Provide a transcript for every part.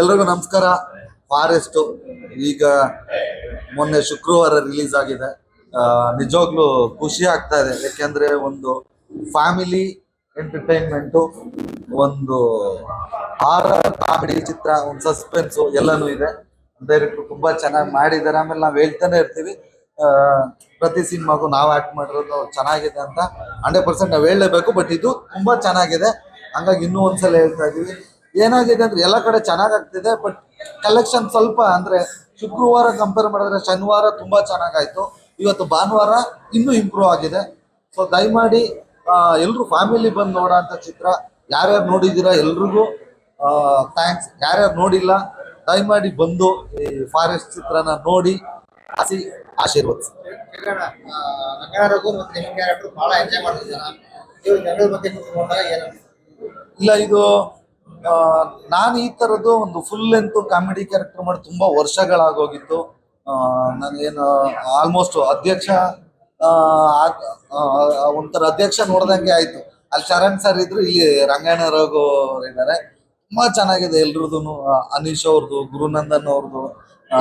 ಎಲ್ರಿಗೂ ನಮಸ್ಕಾರ. ಫಾರೆಸ್ಟ್ ಈಗ ಮೊನ್ನೆ ಶುಕ್ರವಾರ ರಿಲೀಸ್ ಆಗಿದೆ. ನಿಜವಾಗ್ಲೂ ಖುಷಿ ಆಗ್ತಾ ಇದೆ. ಯಾಕೆಂದ್ರೆ ಒಂದು ಫ್ಯಾಮಿಲಿ ಎಂಟರ್ಟೈನ್ಮೆಂಟು ಒಂದು ಹಾರರ್ ಕಾಮಿಡಿ ಚಿತ್ರ, ಒಂದು ಸಸ್ಪೆನ್ಸು ಎಲ್ಲನೂ ಇದೆ. ಡೈರೆಕ್ಟರ್ ತುಂಬಾ ಚೆನ್ನಾಗಿ ಮಾಡಿದ್ದಾರೆ. ಆಮೇಲೆ ನಾವು ಹೇಳ್ತಾನೆ ಇರ್ತೀವಿ ಪ್ರತಿ ಸಿನಿಮಾಗೂ ನಾವು ಆಕ್ಟ್ ಮಾಡಿರೋದು ಚೆನ್ನಾಗಿದೆ ಅಂತ. ಹಂಡ್ರೆಡ್ ಪರ್ಸೆಂಟ್ ನಾವು ಹೇಳಲೇಬೇಕು ಬಟ್ ಇದು ತುಂಬಾ ಚೆನ್ನಾಗಿದೆ. ಹಂಗಾಗಿ ಇನ್ನೂ ಒಂದ್ಸಲ ಹೇಳ್ತಾ ಇದೀವಿ ಏನಾಗಿದೆ ಅಂದ್ರೆ ಎಲ್ಲ ಕಡೆ ಚೆನ್ನಾಗಾಗ್ತಿದೆ ಬಟ್ ಕಲೆಕ್ಷನ್ ಸ್ವಲ್ಪ ಅಂದ್ರೆ ಶುಕ್ರವಾರ ಕಂಪೇರ್ ಮಾಡಿದ್ರೆ ಶನಿವಾರ ತುಂಬಾ ಚೆನ್ನಾಗಾಯ್ತು. ಇವತ್ತು ಭಾನುವಾರ ಇನ್ನೂ ಇಂಪ್ರೂವ್ ಆಗಿದೆ. ಸೊ ದಯಮಾಡಿ ಎಲ್ಲರೂ ಫ್ಯಾಮಿಲಿ ಬಂದು ನೋಡೋ ಅಂತ ಚಿತ್ರ. ಯಾರ್ಯಾರು ನೋಡಿದ್ದೀರಾ ಎಲ್ರಿಗೂ ಥ್ಯಾಂಕ್ಸ್ ಯಾರ್ಯಾರು ನೋಡಿಲ್ಲ ದಯಮಾಡಿ ಬಂದು ಈ ಫಾರೆಸ್ಟ್ ಚಿತ್ರನ ನೋಡಿ ಹಸಿ ಆಶೀರ್ವದಿಸಿ. ಇಲ್ಲ ಇದು ನಾನು ಈ ತರದ್ದು ಒಂದು ಫುಲ್ ಲೆಂತ್ ಕಾಮಿಡಿ ಕ್ಯಾರೆಕ್ಟರ್ ಮಾಡಿ ತುಂಬಾ ವರ್ಷಗಳಾಗೋಗಿತ್ತು ಏನು ಆಲ್ಮೋಸ್ಟ್ ಅಧ್ಯಕ್ಷ ಒಂಥರ ಅಧ್ಯಕ್ಷ ನೋಡ್ದಂಗೆ ಆಯ್ತು. ಅಲ್ಲಿ ಶರಣ್ ಸರ್ ಇದ್ರು, ಇಲ್ಲಿ ರಂಗಾಯಣ ರಘು ಅವ್ರು ಇದ್ದಾರೆ ತುಂಬಾ ಚೆನ್ನಾಗಿದೆ ಎಲ್ರದ್ದು ಅನೀಶ್ ಅವ್ರದ್ದು ಗುರುನಂದನ್ ಅವ್ರದ್ದು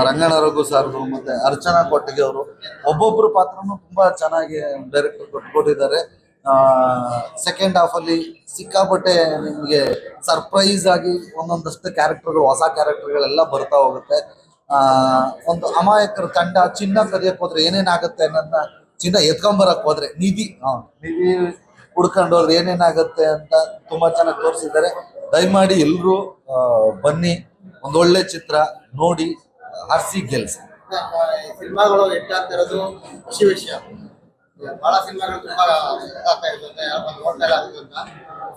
ರಂಗಣ ರಘು ಸರ್ದು ಮತ್ತೆ ಅರ್ಚನಾ ಕೊಟ್ಟಿಗೆ ಅವರು. ಒಬ್ಬೊಬ್ರು ಪಾತ್ರನು ತುಂಬಾ ಚೆನ್ನಾಗಿ ಡೈರೆಕ್ಟರ್ ಕೊಟ್ಕೊಟ್ಟಿದ್ದಾರೆ ಸೆಕೆಂಡ್ ಹಾಫ್ ಅಲ್ಲಿ ಸಿಕ್ಕಾಪಟ್ಟೆ ನಿಮಗೆ ಸರ್ಪ್ರೈಸ್ ಆಗಿ ಒಂದೊಂದಷ್ಟು ಕ್ಯಾರೆಕ್ಟರ್ಗಳು ಹೊಸ ಕ್ಯಾರೆಕ್ಟರ್ಗಳೆಲ್ಲ ಬರ್ತಾ ಹೋಗುತ್ತೆ. ಒಂದು ಅಮಾಯಕರ ತಂಡ ಚಿನ್ನ ಕದಿಯಕ್ ಹೋದ್ರೆ ಏನೇನಾಗುತ್ತೆ ಅನ್ನೋದನ್ನ ಚಿನ್ನ ಎತ್ಕೊಂಬರಕ್ ಹೋದ್ರೆ ನಿಧಿ ನಿಧಿ ಹುಡ್ಕೊಂಡು ಹೋದ್ರೆ ಏನೇನಾಗುತ್ತೆ ಅಂತ ತುಂಬಾ ಚೆನ್ನಾಗಿ ತೋರಿಸಿದ್ದಾರೆ. ದಯಮಾಡಿ ಎಲ್ಲರೂ ಬನ್ನಿ ಒಂದೊಳ್ಳೆ ಚಿತ್ರ ನೋಡಿ ಹರ್ಸಿ ಗೆಲ್ಸಿ. ಸಿನಿಮಾಗಳು ಹೆಚ್ಚಾಗ್ತಿರೋದು ಖುಷಿ ವಿಷಯ. ಬಹಳ ಸಿನಿಮಾಗಳು ತುಂಬಾ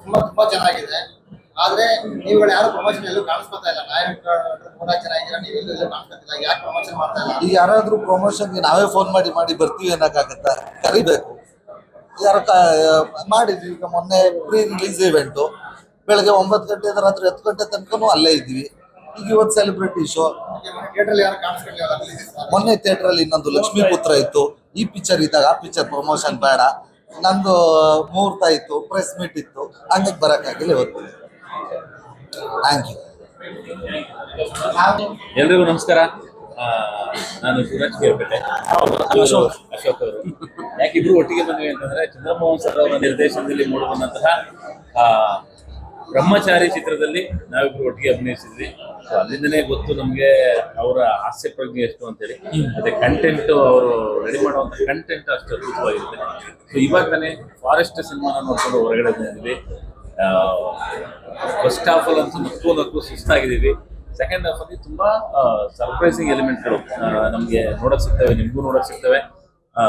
ತುಂಬಾ ತುಂಬಾ ಚೆನ್ನಾಗಿದೆ. ಆದ್ರೆ ನೀವುಗಳು ಯಾರು ಪ್ರಮೋಷನ್ ಎಲ್ಲೂ ಕಾಣಿಸ್ಕೊತಾ ಇಲ್ಲ. ನಾಯಕ ಕೂಡ ಚೆನ್ನಾಗಿಲ್ಲ ನೀವು ಕಾಣಿಸ್ಕೊತಿಲ್ಲ ಯಾಕೆ ಪ್ರಮೋಷನ್ ಮಾಡ್ತಾ ಇಲ್ಲ? ಈಗ ಯಾರಾದ್ರೂ ಪ್ರಮೋಷನ್ಗೆ ನಾವೇ ಫೋನ್ ಮಾಡಿ ಮಾಡಿ ಬರ್ತೀವಿ ಅನ್ನಕ್ಕಾಗತ್ತಾ? ಕರಿಬೇಕು. ಯಾರು ಮಾಡಿದ್ವಿ. ಈಗ ಮೊನ್ನೆ ಪ್ರೀ ರಿಲೀಸ್ ಇವೆಂಟು ಬೆಳಗ್ಗೆ ಒಂಬತ್ತು ಗಂಟೆ ರಾತ್ರಿ ಹತ್ತು ಗಂಟೆ ತನಕನೂ ಅಲ್ಲೇ ಇದ್ವಿ. ಈಗ ಇವತ್ತು ಸೆಲೆಬ್ರಿಟಿ ಶೋ ಮೊನ್ನೆ ಥಿಯೇಟರ್ ಅಲ್ಲಿ ಇನ್ನೊಂದು ಲಕ್ಷ್ಮೀಪುತ್ರ ಇತ್ತು. ಈ ಪಿಕ್ಚರ್ ಇದ್ದಾಗ ಆ ಪಿಕ್ಚರ್ ಪ್ರಮೋಷನ್ ಬೇಡ. ನಂದು ಮುಹೂರ್ತ ಇತ್ತು ಪ್ರೆಸ್ ಮೀಟ್ ಇತ್ತು. ಹಂಗಾಗಿ ಬರಕ್ಕಾಗಿಲ್ಲ ಇವತ್ತು. ಥ್ಯಾಂಕ್ ಯು ಎಲ್ರಿಗೂ ನಮಸ್ಕಾರ. ನಾನು ಸೂರಜ್ ಕೇರ್ಪೇಟೆ ಅಶೋಕ್. ಅವರು. ಯಾಕಿಬ್ರು ಒಟ್ಟಿಗೆ ಬಂದ್ವಿ ಅಂತಂದ್ರೆ ಚಂದ್ರಮೋಹನ್ ಸರ್ ಅವರ ನಿರ್ದೇಶನದಲ್ಲಿ ಆ, ಬ್ರಹ್ಮಚಾರಿ ಚಿತ್ರದಲ್ಲಿ ನಾವಿಬ್ರು ಒಟ್ಟಿಗೆ ಅಭಿನಯಿಸಿದ್ವಿ. ಸೊ ಅಲ್ಲಿಂದನೇ ಗೊತ್ತು ನಮಗೆ ಅವರ ಹಾಸ್ಯ ಪ್ರಜ್ಞೆ ಎಷ್ಟು ಅಂತೇಳಿ. ಮತ್ತೆ ಕಂಟೆಂಟ್ ಅವರು ರೆಡಿ ಮಾಡುವಂತ ಕಂಟೆಂಟ್ ಅಷ್ಟು ಅದ್ಭುತವಾಗಿರುತ್ತೆ. ಸೊ ಇವಾಗ ತಾನೇ ಫಾರೆಸ್ಟ್ ಸಿನಿಮಾನ ನೋಡ್ಕೊಂಡು ಹೊರಗಡೆ ಬಂದಿದ್ವಿ. ಫಸ್ಟ್ ಹಾಫ್ ಅಲ್ಲಿ ಅಂತೂ ನಕ್ಕು ನಕ್ಕು ಸುಸ್ತಾಗಿದ್ದೀವಿ. ಸೆಕೆಂಡ್ ಹಾಫ್ ಅಲ್ಲಿ ತುಂಬಾ ಸರ್ಪ್ರೈಸಿಂಗ್ ಎಲಿಮೆಂಟ್ಗಳು ನಮಗೆ ನೋಡಕ್ ಸಿಗ್ತವೆ ನಿಮ್ಗೂ ನೋಡಕ್ ಸಿಗ್ತವೆ. ಆ,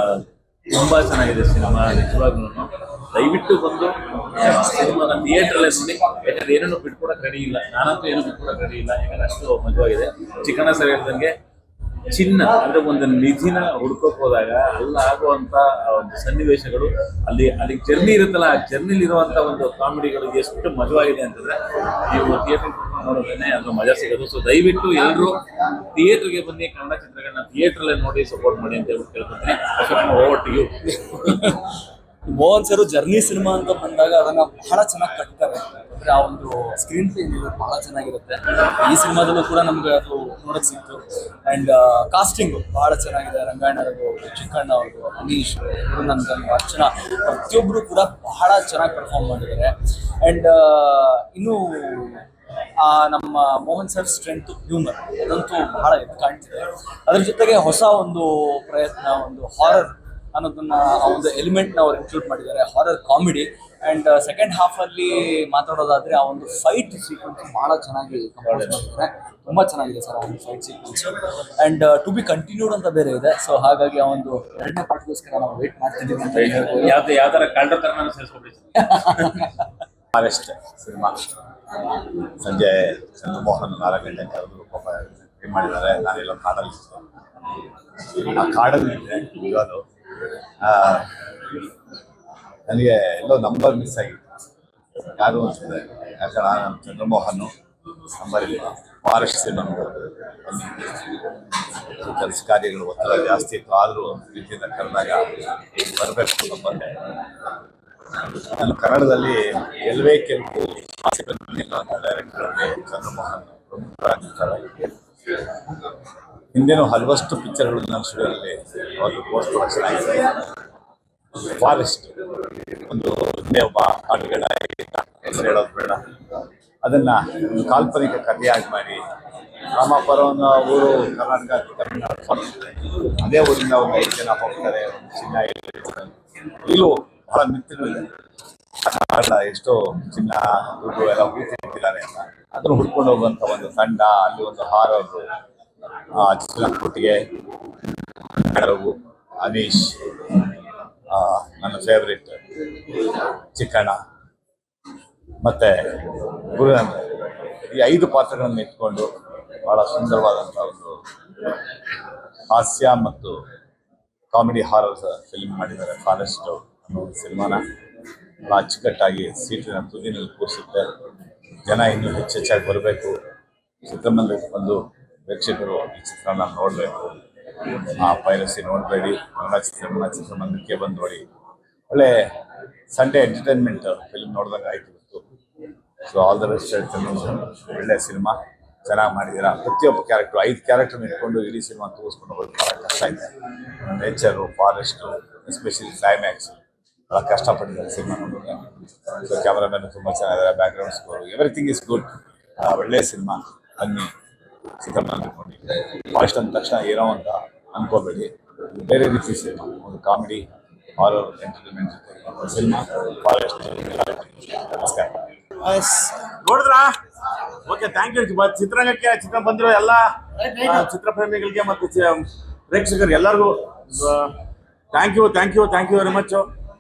ತುಂಬಾ ಚೆನ್ನಾಗಿದೆ ಸಿನಿಮಾ ನಿಜವಾಗ್ಲೂ ದಯವಿಟ್ಟು ಬಂದು ಸಿನಿಮಾನ ಥಿಯೇಟರ್ ನೋಡಿ. ಯಾಕಂದ್ರೆ ಏನೇನು ಬಿಟ್ಕೊಡಕ್ ರೆಡಿ ಇಲ್ಲ. ನಾನಂತೂ ಏನು ಬಿಟ್ಕೊಡಕ್ ರೆಡಿ ಇಲ್ಲ. ಯಾಕಂದ್ರೆ ಅಷ್ಟು ಮಜವಾಗಿದೆ. ಚಿಕ್ಕಣ್ಣ ಸರ್ ಹೇಳ್ದಂಗೆ ಚಿನ್ನ, ಅಂದ್ರೆ ಒಂದು ನಿಧಿನ ಹುಡ್ಕೋಕ್ ಹೋದಾಗ ಅಲ್ಲಿ ಆಗುವಂತ ಒಂದು ಸನ್ನಿವೇಶಗಳು ಅಲ್ಲಿ ಅಲ್ಲಿ ಜರ್ನಿ ಇರುತ್ತಲ್ಲ, ಆ ಜರ್ನಿಲಿ ಇರುವಂತ ಒಂದು ಕಾಮಿಡಿಗಳು ಎಷ್ಟು ಮಜವಾಗಿದೆ ಅಂತಂದ್ರೆ ನೀವು ಥಿಯೇಟರ್ ನೋಡೋದೇನೆ ಅದ್ರ ಮಜಾ ಸಿಗೋದು. ಸೊ ದಯವಿಟ್ಟು ಎಲ್ಲರೂ ಥಿಯೇಟರ್ಗೆ ಬನ್ನಿ, ಕನ್ನಡ ಚಿತ್ರಗಳನ್ನ ಥಿಯೇಟರ್ ನೋಡಿ ಸಪೋರ್ಟ್ ಮಾಡಿ ಅಂತ ಹೇಳ್ಬಿಟ್ಟು ಕೇಳ್ಕೊತೀನಿ. Over to you Mohan sir journey cinema ಅಂತ ಬಂದಾಗ ಅದನ್ನ ಬಹಳ ಚೆನ್ನಾಗಿ ಕಟ್ತಾರೆ. ಅಂದ್ರೆ ಆ ಒಂದು ಸ್ಕ್ರೀನ್ ಪ್ಲೇ ಬಹಳ ಚೆನ್ನಾಗಿರುತ್ತೆ. ಈ ಸಿನಿಮಾದಲ್ಲೂ ಕೂಡ ನಮ್ಗೆ ಅದು ನೋಡಕ್ ಸಿಕ್ತು. ಅಂಡ್ ಕಾಸ್ಟಿಂಗ್ ಬಹಳ ಚೆನ್ನಾಗಿದೆ. ರಂಗಾಯಣ ಅವರು ಚಿಕ್ಕಣ್ಣ ಅವರು ಅನೀಶ್ ಗುರುನಂದನ್ ಅರ್ಚನಾ, ಪ್ರತಿಯೊಬ್ರು ಕೂಡ ಬಹಳ ಚೆನ್ನಾಗಿ ಪರ್ಫಾರ್ಮ್ ಮಾಡಿದ್ದಾರೆ. ಅಂಡ್ ಇನ್ನು, ಆ, ನಮ್ಮ ಮೋಹನ್ ಸರ್ ಸ್ಟ್ರೆಂತ್ ಹ್ಯೂಮರ್ ಅದಂತೂ ಬಹಳ ಎದ್ದು ಕಾಣ್ತಿದೆ. ಅದ್ರ ಜೊತೆಗೆ ಹೊಸ ಒಂದು ಪ್ರಯತ್ನ, ಒಂದು ಹಾರರ್ ಅನ್ನೋದನ್ನ ಆ ಒಂದು ಎಲಿಮೆಂಟ್ನ ಅವ್ರು ಇನ್ಕ್ಲೂಡ್ ಮಾಡಿದ್ದಾರೆ ಹಾರರ್ ಕಾಮಿಡಿ ಅಂಡ್ ಸೆಕೆಂಡ್ ಹಾಫಲ್ಲಿ ಅಲ್ಲಿ ಮಾತಾಡೋದಾದ್ರೆ ಆ ಒಂದು ಫೈಟ್ ಸೀಕ್ವೆನ್ಸ್ ಬಹಳ ಚೆನ್ನಾಗಿ ಕಂಪೋಸ್ ಮಾಡಿದ್ದಾರೆ ತುಂಬಾ ಚೆನ್ನಾಗಿದೆ ಸರ್ ಆ ಒಂದು fight sequence and to be continued ಅಂತ ಬೇರೆ ಇದೆ. ಸೊ ಹಾಗಾಗಿ ಆ ಒಂದು ಎರಡನೇ ಪಾರ್ಟ್ಗೋಸ್ಕರ ನಾವು ವೇಟ್ ಮಾಡ್ತಿದ್ದೀವಿ ಅಂತ ಹೇಳ್ಬೋದು. ಯಾವ್ದು ಯಾವ ತರ ಕಳ್ಳರ ತರ ನಾನು ಸೇರಿಸ್ಕೊಬಿಡ್ತೀನಿ ಫಾರೆಸ್ಟ್ ಸಿನಿಮಾ. ಸಂಜೆ ಚಂದ್ರಮೋಹನ್ ನಾಲ್ಕು ಗಂಟೆ ಪಾಪ ಇದು ಮಾಡಿದ್ದಾರೆ. ನಾನೆಲ್ಲ ಕಾಡಲ್ಲಿ ಆ ಕಾಡಲ್ಲಿ ಇರೋದು ಆ, ನನಗೆ ಎಲ್ಲೋ ನಂಬರ್ ಮಿಸ್ ಆಗಿತ್ತು. ಯಾರು ಅನ್ಸುತ್ತೆ? ಯಾಕಂದ್ರೆ ನಾನು ಚಂದ್ರಮೋಹನ್ ನಂಬರ್ ಇಲ್ಲ ಫಾರೆಸ್ಟ್ ನಂಬರ್ ಕೆಲಸ ಕಾರ್ಯಗಳು ಒತ್ತಡ ಜಾಸ್ತಿ ಇತ್ತು. ಆದರೂ ರೀತಿಯಿಂದ ಕರೆದಾಗ ಬರಬೇಕು ಬಂದೆ. ನಾನು ಕನ್ನಡದಲ್ಲಿ ಎಲ್ವೇ ಕೆಲವು ಡೈರೆಕ್ಟರ್ ಚಂದ್ರಮೋಹನ್ ಪ್ರಮುಖರಾಗಿರ್ತಾರೆ ಹಿಂದೆನೂ ಹಲವಷ್ಟು ಪಿಕ್ಚರ್ಗಳು ನಾನು ಸ್ಟುಡಿಯೋದಲ್ಲಿ ಒಂದು ಪೋಸ್ಟ್ ಆಗಿದೆ ಫಾರೆಸ್ಟ್ ಒಂದು ಹಿಂದೆ ಒಬ್ಬ ಇದ್ದ, ಹೆಸರು ಹೇಳೋದು ಬೇಡ. ಅದನ್ನ ಒಂದು ಕಾಲ್ಪನಿಕ ಕಥೆಯಾಗಿ ಮಾಡಿ. ರಾಮಾಪುರವನ್ನ ಊರು ಕರ್ನಾಟಕ ತಮಿಳುನಾಡು ಅದೇ ಊರಿಂದ ಒಂದು ಐದು ಜನ ಹೋಗ್ತಾರೆ ಚಿನ್ನ. ಇಲ್ಲೂ ಬಹಳ ಮಿತ್ರರು ಇದೆ. ಎಷ್ಟೋ ಚಿನ್ನ ದುಡ್ಡು ಎಲ್ಲ ಹೂತಿರ್ತಿದ್ದಾರೆ ಅಂತ. ಅದನ್ನು ಹುಡ್ಕೊಂಡು ಹೋಗುವಂತ ಒಂದು ತಂಡ ಅಲ್ಲಿ ಒಂದು ಚಿನ್ನ ಚಿತ್ರಕೊಟ್ಟಿಗೆ ರಘು ಅನೀಶ್ ನನ್ನ ಫೇವ್ರೆಟ್ ಚಿಕ್ಕಣ್ಣ. ಮತ್ತೆ ಗುರುನಂದ ಈ ಐದು ಪಾತ್ರಗಳನ್ನು ಇಟ್ಕೊಂಡು ಬಹಳ ಸುಂದರವಾದಂಥ ಒಂದು ಹಾಸ್ಯ ಮತ್ತು ಕಾಮಿಡಿ ಹಾರರ್ ಫಿಲ್ಮ್ ಮಾಡಿದ್ದಾರೆ. ಫಾರೆಸ್ಟ್ ಅನ್ನೋ ಒಂದು ಸಿನಿಮಾನ ಭಾಳ ಅಚ್ಚುಕಟ್ಟಾಗಿ ಸೀಟಿನ ತುದಿನಲ್ಲಿ ಕೂರಿಸುತ್ತೆ. ಜನ ಇನ್ನೂ ಹೆಚ್ಚೆಚ್ಚಾಗಿ ಬರಬೇಕು. ಚಿತ್ರಮಂದಿರಕ್ಕೆ ಬಂದು ಪ್ರೇಕ್ಷಕರು ಈ ಚಿತ್ರನ ನೋಡಬೇಕು. ಆ ಪೈರಸಿ ನೋಡಬೇಡಿ, ಕನ್ನಡ ಚಿತ್ರಮಂದಿರ ಚಿತ್ರಮಂದಿರಕ್ಕೆ ಬಂದು ನೋಡಿ ಒಳ್ಳೆ ಸಂಡೇ ಎಂಟರ್ಟೈನ್ಮೆಂಟ್ ಫಿಲ್ಮ್ ನೋಡಿದಾಗ ಆಯ್ತು ಇವತ್ತು. ಸೊ ಆಲ್ ದ ಬೆಸ್ಟ್ ಒಳ್ಳೆ ಸಿನಿಮಾ ಚೆನ್ನಾಗಿ ಮಾಡಿದ್ದೀರಾ? ಪ್ರತಿಯೊಬ್ಬ ಕ್ಯಾರೆಕ್ಟರ್ ಐದು ಕ್ಯಾರೆಕ್ಟರ್ ಇಟ್ಕೊಂಡು ಇಡೀ ಸಿನಿಮಾ ತೋರಿಸ್ಕೊಂಡು ಹೋಗೋದು ಭಾಳ ಕಷ್ಟ ಇದೆ ನೇಚರು ಫಾರೆಸ್ಟು ಎಸ್ಪೆಷಲಿ ಕ್ಲೈಮ್ಯಾಕ್ಸ್ ಭಾಳ ಕಷ್ಟಪಟ್ಟಿದ್ದಾರೆ ಸಿನಿಮಾ ನೋಡಿದ್ರೆ ಸೊ ಕ್ಯಾಮ್ರಾಮನ್ ತುಂಬ ಚೆನ್ನಾಗಿದೆ background score everything is good ಒಳ್ಳೆ ಸಿನಿಮಾ ಬನ್ನಿ. ಚಿತ್ರಮಂದಿರ ಅಂದ್ಕೊಂಡಿದ್ದೆ ಅಂದ ತಕ್ಷಣ ಏನೋ ಅಂತ ಅನ್ಕೋಬೇಡಿ. ಬೇರೆ ರೀತಿ ಸಿನಿಮಾ ಒಂದು ಕಾಮಿಡಿ ಹಾರರ್ ಎಂಟರ್ಟೈನ್ಮೆಂಟ್ ಜೊತೆ ಸಿನಿಮಾ ಫಾರೆಸ್ಟ್ ನಮಸ್ಕಾರ. ನೋಡಿದ್ರಾ? ಓಕೆ ಥ್ಯಾಂಕ್ ಯು ಚಿತ್ರರಂಗಕ್ಕೆ ಚಿತ್ರ ಬಂದಿರೋ ಎಲ್ಲ ಚಿತ್ರಪ್ರೇಮಿಗಳಿಗೆ ಮತ್ತು ಪ್ರೇಕ್ಷಕರು ಎಲ್ಲರಿಗೂ thank you thank you thank you very much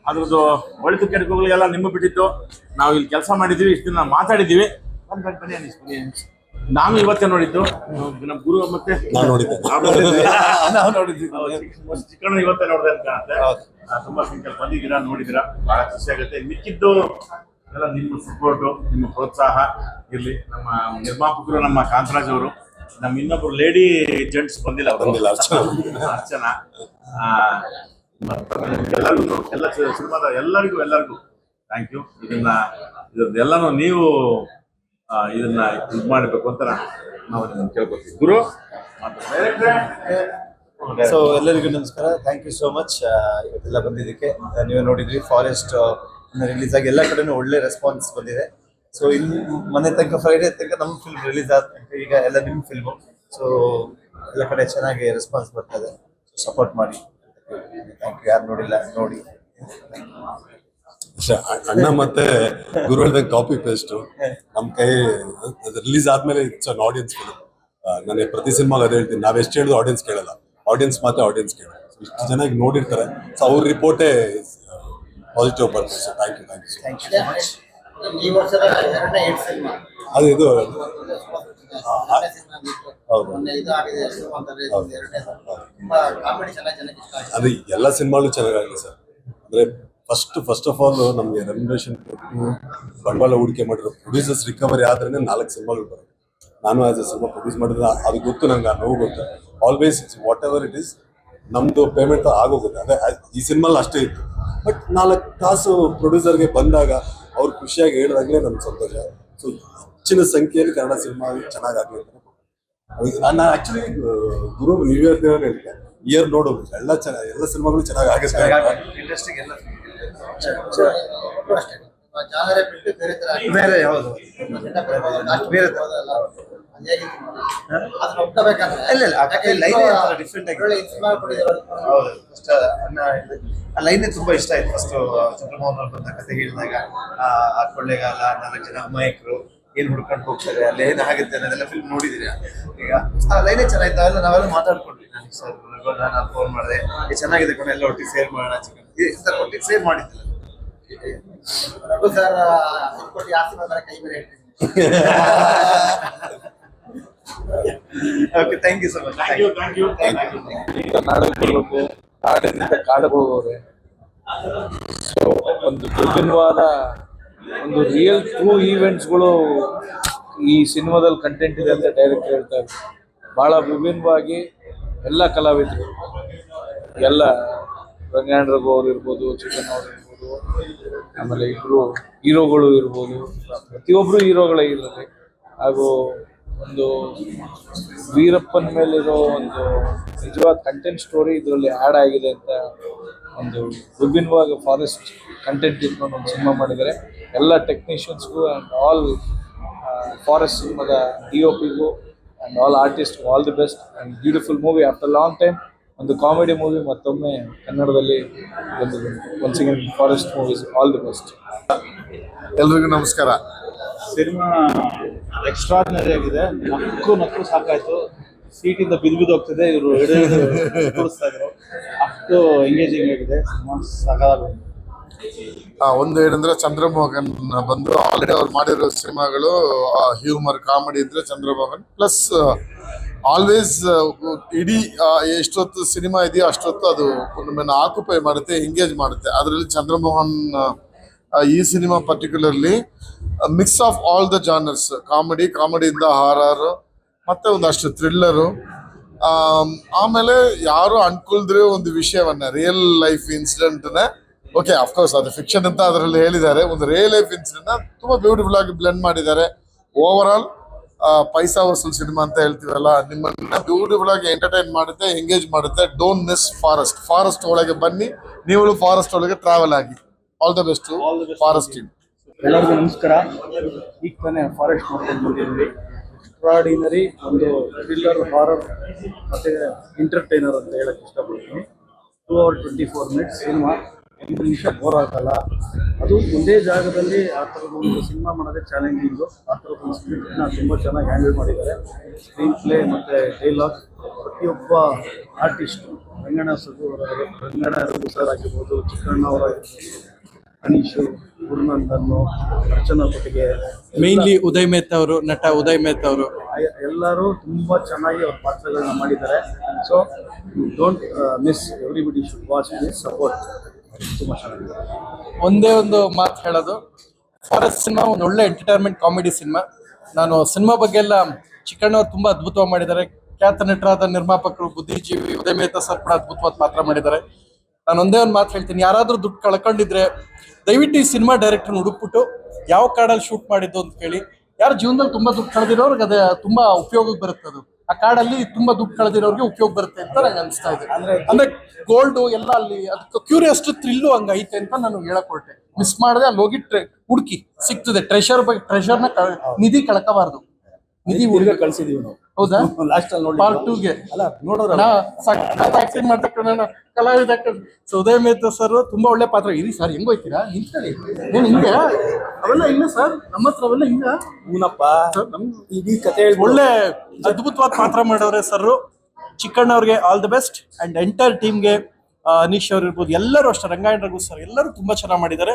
ಅದ್ರದ್ದು ಒಳಿತು ಕೆಡಕುಗಳಿಗೆಲ್ಲ ನಿಮ್ಮ ಬಿಟ್ಟಿತ್ತು. ನಾವು ಇಲ್ಲಿ ಕೆಲಸ ಮಾಡಿದ್ದೀವಿ ಇಷ್ಟು ದಿನ ಮಾತಾಡಿದ್ದೀವಿ ಬನ್ನಿ, ಬನ್ನಿ, ಬನ್ನಿ. ನಾನು ಇವತ್ತೇ ನೋಡಿದ್ದು. ನಮ್ಮ ಗುರು ಮತ್ತೆ ನಾನು ನೋಡಿದ್ದೆ. ನಾವು ನೋಡಿದ್ವಿ. ಚಿಕ್ಕಣ್ಣ ಇವತ್ತೇ ನೋಡಿದೆ ಅಂತ ತುಂಬಾ ಸಿಂಕಲ್ ಬಂದಿದ್ದೀರಾ ನೋಡಿದ್ದೀರಾ? ಬಹಳ ಖುಷಿ ಆಗುತ್ತೆ. ಮಿಕ್ಕಿದ್ದು ಎಲ್ಲ ನಿಮ್ಮ ಸಪೋರ್ಟು ನಿಮ್ಮ ಪ್ರೋತ್ಸಾಹ ಇರ್ಲಿ. ನಮ್ಮ ನಿರ್ಮಾಪಕರು ನಮ್ಮ ಕಾಂತರಾಜ್ ಅವರು ನಮ್ಮ ಇನ್ನೊಬ್ರು ಲೇಡಿ ಜೆಂಟ್ಸ್ ಬಂದಿಲ್ಲ ಬಂದಿಲ್ಲ, ಅರ್ಚನಾ. ಎಲ್ಲರಿಗೂ ಎಲ್ಲ ಸಿನಿಮಾದ ಎಲ್ಲರಿಗೂ ಎಲ್ಲರಿಗೂ ಥ್ಯಾಂಕ್ ಯು ಇದನ್ನ ಇದ್ರದ್ದು ಎಲ್ಲಾನು ನೀವು ಇದನ್ನ ಇದು ಮಾಡಬೇಕು ಅಂತ ನಾವು ಕೇಳ್ಕೊತೀವಿ ಗುರು? ಸೊ ಎಲ್ಲರಿಗೂ ನಮಸ್ಕಾರ. ಥ್ಯಾಂಕ್ ಯು ಸೋ ಮಚ್ ಇವತ್ತೆಲ್ಲ ಬಂದಿದ್ದಕ್ಕೆ. ನೀವು ನೋಡಿದ್ರಿ ಫಾರೆಸ್ಟ್ ರಿಲೀಸ್ ಆಗಿ ಎಲ್ಲ ಕಡೆನೂ ಒಳ್ಳೆ ರೆಸ್ಪಾನ್ಸ್ ಬಂದಿದೆ. ಸೊ ಇಲ್ಲಿ ಮನೆ ತನಕ ಫ್ರೈಡೇ ತನಕ ನಮ್ಮ ಫಿಲ್ಮ್ ರಿಲೀಸ್ ಆದ ಈಗ ಎಲ್ಲ ನಿಮ್ಮ ಫಿಲ್ಮು ಸೊ ಎಲ್ಲ ಕಡೆ ಚೆನ್ನಾಗಿ ರೆಸ್ಪಾನ್ಸ್ ಬರ್ತದೆ. ಸಪೋರ್ಟ್ ಮಾಡಿ. ಥ್ಯಾಂಕ್ ಯು ಯಾರು ನೋಡಿಲ್ಲ, ನೋಡಿ. ಅಣ್ಣ ಮತ್ತೆ ಗುರು ಹೇಳ್ದಂಗೆ ಕಾಪಿ ಪೇಸ್ಟ್ ನಮ್ ಕೈ ರಿಲೀಸ್ ಆದ್ಮೇಲೆ ಇಟ್ಸ್ ಅನ್ ಆಡಿಯನ್ಸ್ ನಾನು ನನಗೆ ಪ್ರತಿ ಸಿನಿಮಾಗ ಅದೇ ಹೇಳ್ತೀನಿ ನಾವ್ ಎಷ್ಟು ಹೇಳಿದ್ರು ಆಡಿಯನ್ಸ್ ಕೇಳಲ್ಲ. ಆಡಿಯನ್ಸ್ ಮಾತ್ರ ಆಡಿಯನ್ಸ್ ಕೇಳಲ್ಲ ಇಷ್ಟು ಚೆನ್ನಾಗಿ ನೋಡಿರ್ತಾರೆ. ಸೊ ಅವ್ರ ರಿಪೋರ್ಟೇ ಪಾಸಿಟಿವ್ ಬರ್ತದೆ so thank you thank you ಅದು ಇದು ಹೌದು. ಅದು ಎಲ್ಲ ಸಿನಿಮಾಲು ಚೆನ್ನಾಗಾಗಿದೆ ಸರ್. ಅಂದ್ರೆ ಫಸ್ಟ್ ಫಸ್ಟ್ ಆಫ್ ಆಲ್ ನಮಗೆ ರೆಮ್ಯುನೇಷನ್ ಕೊಟ್ಟು ಬಂಡವಾಳ ಹೂಡಿಕೆ ಮಾಡಿರೋ ಪ್ರೊಡ್ಯೂಸರ್ಸ್ ರಿಕವರಿ ಆದ್ರೆ ನಾಲ್ಕು ಸಿನಿಮಾಗಳು ಬರುತ್ತೆ. ನಾನು ಆಸ್ ಎ ಸಿನಿಮಾ ಪ್ರೊಡ್ಯೂಸ್ ಮಾಡಿದ್ರೆ ಅದು ಗೊತ್ತು ನಂಗೆ, ಆ ನೋವು ಗೊತ್ತು. Always whatever it is ನಮ್ದು ಪೇಮೆಂಟ್ ಆಗೋಗುತ್ತೆ. ಅದೇ ಈ ಸಿನಿಮಾಲ್ ಅಷ್ಟೇ ಇತ್ತು. ಬಟ್ ನಾಲ್ಕು ತಾಸು ಪ್ರೊಡ್ಯೂಸರ್ಗೆ ಬಂದಾಗ ಅವ್ರು ಖುಷಿಯಾಗಿ ಹೇಳಿದಾಗಲೇ ನಮ್ಗೆ ಸಂತೋಷ. ಸೊ ಹೆಚ್ಚಿನ ಸಂಖ್ಯೆಯಲ್ಲಿ ಕನ್ನಡ ಸಿನಿಮಾ ಚೆನ್ನಾಗಿ ನಾನು ಆಕ್ಚುಲಿ ಗುರು ನ್ಯೂ ಇಯರ್ ಇಯರ್ ನೋಡೋದು ಎಲ್ಲ ಚೆನ್ನಾಗಿ ಎಲ್ಲ ಸಿನಿಮಾಗಳು ಚೆನ್ನಾಗಿ ಒಬ್ರು ಅಷ್ಟೇ. ಜಾನರೇ ಬಿಟ್ಟು ಬೇರೆ ತರ ಬೇರೆ ಹೌದು. ಬೇರೆ ತರ. ಅದನ್ನ ಒಪ್ಕೋಬೇಕಂದ್ರೆ ಇಲ್ಲ, ಇಲ್ಲ, ಆ ಲೈನ್ ಸಿನಿಮಾ ಕೊಟ್ಟಿದ್ದಾರೆ ಹೌದು ಫಸ್ಟ್ ಅನ್ನ ಆ ಲೈನೇ ತುಂಬಾ ಇಷ್ಟ ಆಯ್ತು. ಫಸ್ಟ್ ಚಂದ್ರಮೋಹನ್ ಅವ್ರು ಬಂದ ಕತೆ ಹೇಳಿದಾಗ ಆ ಕೊಳ್ಳೆಗಾಲ ನಾಲ್ಕು ಜನ ಅಮಾಯಕರು ಏನ್ ಹುಡ್ಕೊಂಡು ಹೋಗ್ತಾರೆ ಅಲ್ಲಿ ಏನ್ ಆಗುತ್ತೆ ಅನ್ನೋದೆಲ್ಲ ಫಿಲ್ಮ್ ನೋಡಿದಿರಿ ಈಗ ಆ ಲೈನೇ ಚೆನ್ನಾಗಿತ್ತು ಅಲ್ಲ ನಾವೆಲ್ಲ ಮಾತಾಡ್ಕೊಂಡ್ವಿ. ನಾನು ಸರ್ ನಾನು ಫೋನ್ ಮಾಡಿದೆ. ಚೆನ್ನಾಗಿದೆ ಕಣ ಎಲ್ಲ ಒಟ್ಟಿಗೆ ಸೇರ್ ಮಾಡೋಣ ಚಿಕನ್ ಸರ್ ಒಟ್ಟಿಗೆ ಸೇರ್ ಮಾಡಿದ್ದಿಲ್ಲ. ರಘು ಸರ್ ಕೊಟ್ಟು ಮೇಲೆ ಕೈ ಬೇರೆ ಇಟ್ಟಿದ್ದೀನಿ okay thank you so much thank you thank you thank you ಈಗ ನಾಡಕ್ಕೆ ಬರಬೇಕು ಕಾಡಿನಿಂದ ಕಾಡಿಗೆ ಹೋಗೋರೆ ಸೊ ಒಂದು ವಿಭಿನ್ನವಾದ ಒಂದು ರಿಯಲ್ ಟ್ರೂ ಈವೆಂಟ್ಸ್ಗಳು ಈ ಸಿನಿಮಾದಲ್ಲಿ ಕಂಟೆಂಟ್ ಇದೆ ಅಂತ ಡೈರೆಕ್ಟ್ ಹೇಳ್ತಾ ಇದ್ರು. ಭಾಳ ವಿಭಿನ್ನವಾಗಿ ಎಲ್ಲ ಕಲಾವಿದರು ಎಲ್ಲ ರಂಗಾಯಣ ರಘು ಅವ್ರು ಇರ್ಬೋದು ಚಿಕನ್ ಅವ್ರು ಇರ್ಬೋದು, ಆಮೇಲೆ ಇಬ್ಬರು ಹೀರೋಗಳು ಇರ್ಬೋದು ಪ್ರತಿಯೊಬ್ಬರು ಹೀರೋಗಳೇ ಇರಲಿ ಹಾಗೂ ಒಂದು ವೀರಪ್ಪನ ಮೇಲಿರೋ ಒಂದು ನಿಜವಾದ ಕಂಟೆಂಟ್ ಸ್ಟೋರಿ ಇದರಲ್ಲಿ ಆ್ಯಡ್ ಆಗಿದೆ ಅಂತ ಒಂದು ವಿಭಿನ್ನವಾಗಿ ಫಾರೆಸ್ಟ್ ಕಂಟೆಂಟ್ ಇಟ್ಕೊಂಡು ಒಂದು ಸಿನಿಮಾ ಮಾಡಿದ್ದಾರೆ. ಎಲ್ಲ ಟೆಕ್ನಿಷಿಯನ್ಸ್ಗೂ ಆ್ಯಂಡ್ ಆಲ್ ಫಾರೆಸ್ಟ್ ಸಿನಿಮಾದ D O ಪಿಗೂ and all artist all the best and beautiful movie after long time ಒಂದು ಕಾಮಿಡಿ ಮೂವಿ ಮತ್ತೊಮ್ಮೆ ಕನ್ನಡದಲ್ಲಿ ಒಂದು once again Forest movies all the best ಎಲ್ರಿಗೂ ನಮಸ್ಕಾರ. ಸಿನಿಮಾ ಎಕ್ಸ್ಟ್ರಾರ್ಡಿನರಿ ಆಗಿದೆ. ನಕ್ಕು ನಕ್ಕು ಸಾಕಾಯ್ತು. ಸೀಟಿಂದ ಬಿದ್ದು ಬಿದ್ದು ಹೋಗ್ತಿದೆ. ಇವರು ಹಿಡಿದು ತೋರಿಸ್ತಾ ಇದ್ರು. ಅಷ್ಟು ಎಂಗೇಜಿಂಗ್ ಆಗಿದೆ. ಸಿನಿಮಾ ಸಾಕಾಗ ಆ, ಒಂದು ಏನಂದ್ರೆ ಚಂದ್ರಮೋಹನ್ ಬಂದು ಆಲ್ರೆಡಿ ಅವ್ರು ಮಾಡಿರೋ ಸಿನಿಮಾಗಳು ಹ್ಯೂಮರ್ ಕಾಮಿಡಿ ಇದ್ರೆ ಚಂದ್ರಮೋಹನ್. ಪ್ಲಸ್ ಆಲ್ವೇಸ್ ಇಡೀ ಎಷ್ಟೊತ್ತು ಸಿನಿಮಾ ಇದೆಯೋ ಅಷ್ಟೊತ್ತು ಅದು ನಮ್ಮನ್ನ ಆಕ್ಯುಪೈ ಮಾಡುತ್ತೆ ಎಂಗೇಜ್ ಮಾಡುತ್ತೆ. ಅದರಲ್ಲಿ ಚಂದ್ರಮೋಹನ್ ಈ cinema particularly mix of all the genres comedy ಕಾಮಿಡಿಯಿಂದ horror ಮತ್ತೆ ಒಂದಷ್ಟು ಥ್ರಿಲ್ಲರು ಆಮೇಲೆ ಯಾರು ಅನ್ಕೊಳ್ದ್ರೆ ಒಂದು ವಿಷಯವನ್ನ ರಿಯಲ್ ಲೈಫ್ ಇನ್ಸಿಡೆಂಟ್ನ ಓಕೆ ಅಫ್ಕೋರ್ಸ್ ಅದು ಫಿಕ್ಷನ್ ಅಂತ ಅದರಲ್ಲಿ ಹೇಳಿದ್ದಾರೆ. ಒಂದು ರಿಯಲ್ ಲೈಫ್ ಇನ್ಸಿಡೆಂಟ್ ತುಂಬಾ ಬ್ಯೂಟಿಫುಲ್ ಆಗಿ ಬ್ಲೆಂಡ್ ಮಾಡಿದ್ದಾರೆ. ಓವರ್ ಆಲ್ ಪೈಸಾ ವಸೂಲ್ ಸಿನಿಮಾ ಅಂತ ಹೇಳ್ತೀವಲ್ಲ ನಿಮ್ಮನ್ನ ಬ್ಯೂಟಿಫುಲ್ ಆಗಿ ಎಂಟರ್ಟೈನ್ ಮಾಡುತ್ತೆ ಎಂಗೇಜ್ ಮಾಡುತ್ತೆ. ಡೋಂಟ್ ಮಿಸ್ ಫಾರೆಸ್ಟ್ ಫಾರೆಸ್ಟ್ ಒಳಗೆ ಬನ್ನಿ ನೀವು ಫಾರೆಸ್ಟ್ ಒಳಗೆ ಟ್ರಾವೆಲ್ ಆಗಿ. ಆಲ್ ದ ಬೆಸ್ಟ್ ಫಾರೆಸ್ಟ್ ಎಲ್ಲರಿಗೂ ನಮಸ್ಕಾರ. ಈಗ ತಾನೇ ಫಾರೆಸ್ಟ್ ನೋಡ್ಕೊಂಡು ಬಂದಿದ್ವಿ ಎಕ್ಸ್ಟ್ರಾಡಿನರಿ ಒಂದು ಥ್ರಿಲ್ಲರ್ ಹಾರರ್ ಮತ್ತೆ ಎಂಟರ್ಟೈನರ್ ಅಂತ ಹೇಳಕ್ ಇಷ್ಟಪಡ್ತೀನಿ. Two hour twenty four minutes cinema ಒಂದು ನಿಮಿಷ ಬೋರ್ ಆಗಲ್ಲ. ಅದು ಒಂದೇ ಜಾಗದಲ್ಲಿ ಆ ಥರದ ಒಂದು ಸಿನಿಮಾ ಮಾಡೋದೇ ಚಾಲೆಂಜಿಂಗು ಆ ಥರದ ಒಂದು ಸ್ಕ್ರಿಪ್ಟ್ನ ತುಂಬ ಚೆನ್ನಾಗಿ ಹ್ಯಾಂಡಲ್ ಮಾಡಿದ್ದಾರೆ. ಸ್ಕ್ರೀನ್ ಪ್ಲೇ ಮತ್ತು ಡೈಲಾಗ್ ಪ್ರತಿಯೊಬ್ಬ ಆರ್ಟಿಸ್ಟು ರಂಗಣ್ಣ ಸಗು ರಂಗಣ್ಣ ಸರ್ ಆಗಿರ್ಬೋದು, ಚಿಕ್ಕಣ್ಣ ಅವರಾಗಿರ್ಬೋದು ಅನೀಶು ಗುರುನಂದನ್ನು ಅರ್ಚನಾ ಕೊಟ್ಟಿಗೆ ಮೇನ್ಲಿ ಉದಯ್ ಮೆಹ್ತ ಅವರು ನಟ ಉದಯ್ ಮೆಹ್ತ ಅವರು. ಎಲ್ಲ- ಎಲ್ಲರೂ ತುಂಬಾ ಚೆನ್ನಾಗಿ ಅವ್ರ ಪಾತ್ರಗಳನ್ನ ಮಾಡಿದ್ದಾರೆ. So don't miss everybody should watch this support ತುಂಬಾ ಚೆನ್ನಾಗಿದೆ. ಒಂದೇ ಒಂದು ಮಾತು ಹೇಳೋದು. ಫಾರೆಸ್ಟ್ ಸಿನಿಮಾ ಒಂದು ಒಳ್ಳೆ ಎಂಟರ್ಟೈನ್ಮೆಂಟ್ ಕಾಮಿಡಿ ಸಿನಿಮಾ ನಾನು ಸಿನಿಮಾ ಬಗ್ಗೆ ಎಲ್ಲ ಚಿಕ್ಕಣ್ಣವ್ರು ತುಂಬಾ ಅದ್ಭುತವಾಗಿ ಮಾಡಿದ್ದಾರೆ. ಖ್ಯಾತ ನಟರಾದ ನಿರ್ಮಾಪಕರು ಬುದ್ಧಿಜೀವಿ ಉದಯ ಮೆಹ್ತಾ ಸರ್ ಕೂಡ ಅದ್ಭುತವಾದ ಪಾತ್ರ ಮಾಡಿದ್ದಾರೆ. ನಾನು ಒಂದೇ ಒಂದು ಮಾತು ಹೇಳ್ತೀನಿ. ಯಾರಾದರೂ ದುಡ್ಡು ಕಳ್ಕೊಂಡಿದ್ರೆ ದಯವಿಟ್ಟು ಈ ಸಿನಿಮಾ ಡೈರೆಕ್ಟರ್ ಹುಡುಕ್ಬಿಟ್ಟು ಯಾವ ಕಾಡಲ್ಲಿ ಶೂಟ್ ಮಾಡಿದ್ದು ಅಂತ ಕೇಳಿ. ಯಾರು ಜೀವನದಲ್ಲಿ ತುಂಬಾ ದುಡ್ಡು ಕಳೆದಿರೋರ್ಗೆ ಅದೇ ತುಂಬಾ ಉಪಯೋಗಕ್ಕೆ ಬರುತ್ತೆ ಅದು. ಆ ಕಾಡಲ್ಲಿ ತುಂಬಾ ದುಡ್ಡು ಕಳೆದಿರೋರ್ಗೆ ಉಪಯೋಗ ಬರುತ್ತೆ ಅಂತ ನಂಗೆ ಅನಿಸ್ತಾ ಇದೆ. ಅಂದ್ರೆ ಗೋಲ್ಡ್ ಎಲ್ಲ ಅಲ್ಲಿ ಅದಕ್ಕೆ ಕ್ಯೂರಿಯಸ್ಟ್ ಥ್ರಿಲ್ಲು ಹಂಗ ಐತೆ ಅಂತ ನಾನು ಹೇಳಕ್ ಹೊರಟೆ ಮಿಸ್ ಮಾಡದೆ ಅಲ್ಲಿ ಹೋಗಿ ಟ್ರೆ- ಹುಡುಕಿ ಸಿಗ್ತದೆ. ಟ್ರೆಷರ್ ಬಗ್ಗೆ ಟ್ರೆಷರ್ನ ನಿಧಿ ಕಳ್ಕಬಾರ್ದು. ನಿಧಿ ಹುಡುಗ ಕಳ್ಸಿದೀವಿ ನಾವು. ಹೌದಾ? ಲಾಸ್ಟ್ ಅಲ್ಲಿ ನೋಡಿ ಪಾರ್ಟ್ ಟೂಗೆ ಅಲ್ಲ ನೋಡೋರ ಆಕ್ಟಿಂಗ್ ಮಾಡ್ತಕ್ಕ ಕಲಾವಿದ ಸೊ ಉದಯ ಮೆಹ್ತಾ ಸರ್ ತುಂಬಾ ಒಳ್ಳೆ ಪಾತ್ರ. ಇರಿ ಸರ್ ಹೆಂಗ್ ಹೋಯ್ತೀರಾ? ನಿಂತಳಿ ಏನ್ ಹಿಂಗೆ? ಅವೆಲ್ಲ ಇಲ್ಲ ಸರ್ ನಮ್ಮ ಹತ್ರ ಅವೆಲ್ಲ ಹಿಂಗ ಹೂನಪ್ಪ. ಇಡೀ ಕತೆ ಒಳ್ಳೆ ಅದ್ಭುತವಾದ ಪಾತ್ರ ಮಾಡವ್ರೆ ಸರ್ ಚಿಕ್ಕಣ್ಣ ಅವ್ರಿಗೆ all the best and entire ಟೀಮ್ಗೆ ಅನೀಶ್ ಅವ್ರು ಇರ್ಬೋದು ಎಲ್ಲರೂ ಅಷ್ಟೇ ರಂಗಾಯಣ ರಘು ಸರ್ ಎಲ್ಲರೂ ತುಂಬಾ ಚೆನ್ನಾಗಿ ಮಾಡಿದ್ದಾರೆ.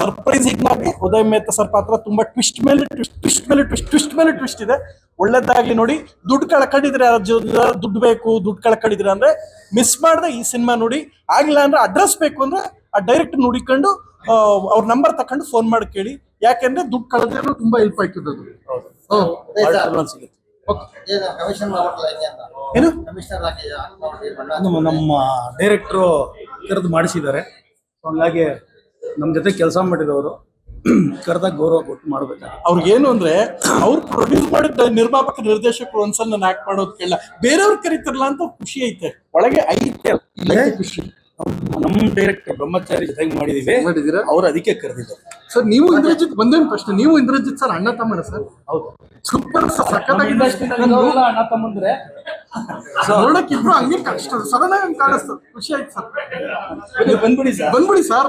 ಸರ್ಪ್ರೈಸಿಂಗ್ ಆಗಿ ಉದಯ್ ಮೆಹ್ತಾ ಸರ್ ಪಾತ್ರ ತುಂಬಾ ಟ್ವಿಸ್ಟ್ ಮೇಲೆ ಟ್ವಿಸ್ಟ್ ಟ್ವಿಸ್ಟ್ ಮೇಲೆ ಟ್ವಿಸ್ಟ್ ಟ್ವಿಸ್ಟ್ ಮೇಲೆ ಟ್ವಿಸ್ಟ್ ಇದೆ. ಒಳ್ಳೇದಾಗ್ಲಿ ನೋಡಿ. ದುಡ್ಡು ಕಳ್ಕೊಂಡಿದ್ರೆ ದುಡ್ಡು ಬೇಕು ದುಡ್ಡು ಕಳ್ಕೊಂಡಿದ್ರೆ ಅಂದ್ರೆ ಮಿಸ್ ಮಾಡ್ದೆ ಈ ಸಿನಿಮಾ ನೋಡಿ. ಆಗಿಲ್ಲ ಅಂದ್ರೆ ಅಡ್ರೆಸ್ ಬೇಕು ಅಂದ್ರೆ ಆ ಡೈರೆಕ್ಟ್ ನೋಡಿಕೊಂಡು ಅವ್ರ ನಂಬರ್ ತಕೊಂಡು ಫೋನ್ ಮಾಡಿ ಕೇಳಿ. ಯಾಕೆಂದ್ರೆ ದುಡ್ಡು ಕಳೆದ್ರೆ ತುಂಬಾ ಹೆಲ್ಪ್ ಅದು. ಸಿಗುತ್ತೆ Okay. ಏನು ನಮ್ಮ ಡೈರೆಕ್ಟ್ರು ಕರೆದು ಮಾಡಿಸಿದ್ದಾರೆ. ಹಂಗಾಗಿ ನಮ್ಮ ಜೊತೆ ಕೆಲಸ ಮಾಡಿರೋರು ಕರೆದಾಗ ಗೌರವ ಕೊಟ್ಟು ಮಾಡ್ಬೇಕು ಅವ್ರಿಗೇನು ಅಂದ್ರೆ ಅವ್ರು ಪ್ರೊಡ್ಯೂಸ್ ಮಾಡಿದ ನಿರ್ಮಾಪಕ ನಿರ್ದೇಶಕರು ಒಂದ್ಸಲ ನಾನು ಆಕ್ಟ್ ಮಾಡೋದು ಕೇಳ ಬೇರೆಯವ್ರು ಕರೀತಾರಲ್ಲ ಅಂತ ಖುಷಿ ಐತೆ. ಒಳಗೆ ಐತೆ. ಇಲ್ಲೇ ಖುಷಿ. ನಮ್ಮ ಡೈರೆಕ್ಟ್ ಬ್ರಹ್ಮಚಾರಿ ಜೊತೆಗೆ ಮಾಡಿದೀವಿ. ಮಾಡಿದೀರಾ? ಅವ್ರು ಅದಕ್ಕೆ ಕರೆದಿದ್ದಾರೆ. ಸರ್ ನೀವು ಇಂದ್ರಜಿತ್ ಬಂದೇನು ಪ್ರಶ್ನೆ? ನೀವು ಇಂದ್ರಜಿತ್ ಸರ್ ಅಣ್ಣ ತಮ್ಮನ ಸರ್? ಹೌದು. ಸೂಪರ್ ಸಖತ್ತಾಗಿ ಅಣ್ಣ ತಮ್ಮಂದ್ರೆ. ನೋಡಕ್ ಇಬ್ರು ಹಂಗೆ ಕಷ್ಟ. ಸಡನ್ ಆಗಿ ಕಾಣಿಸ್ತದೆ ಖುಷಿ ಆಯ್ತು ಸರ್. ಬಂದ್ಬಿಡಿ ಸರ್. ಬಂದ್ಬಿಡಿ ಸರ್.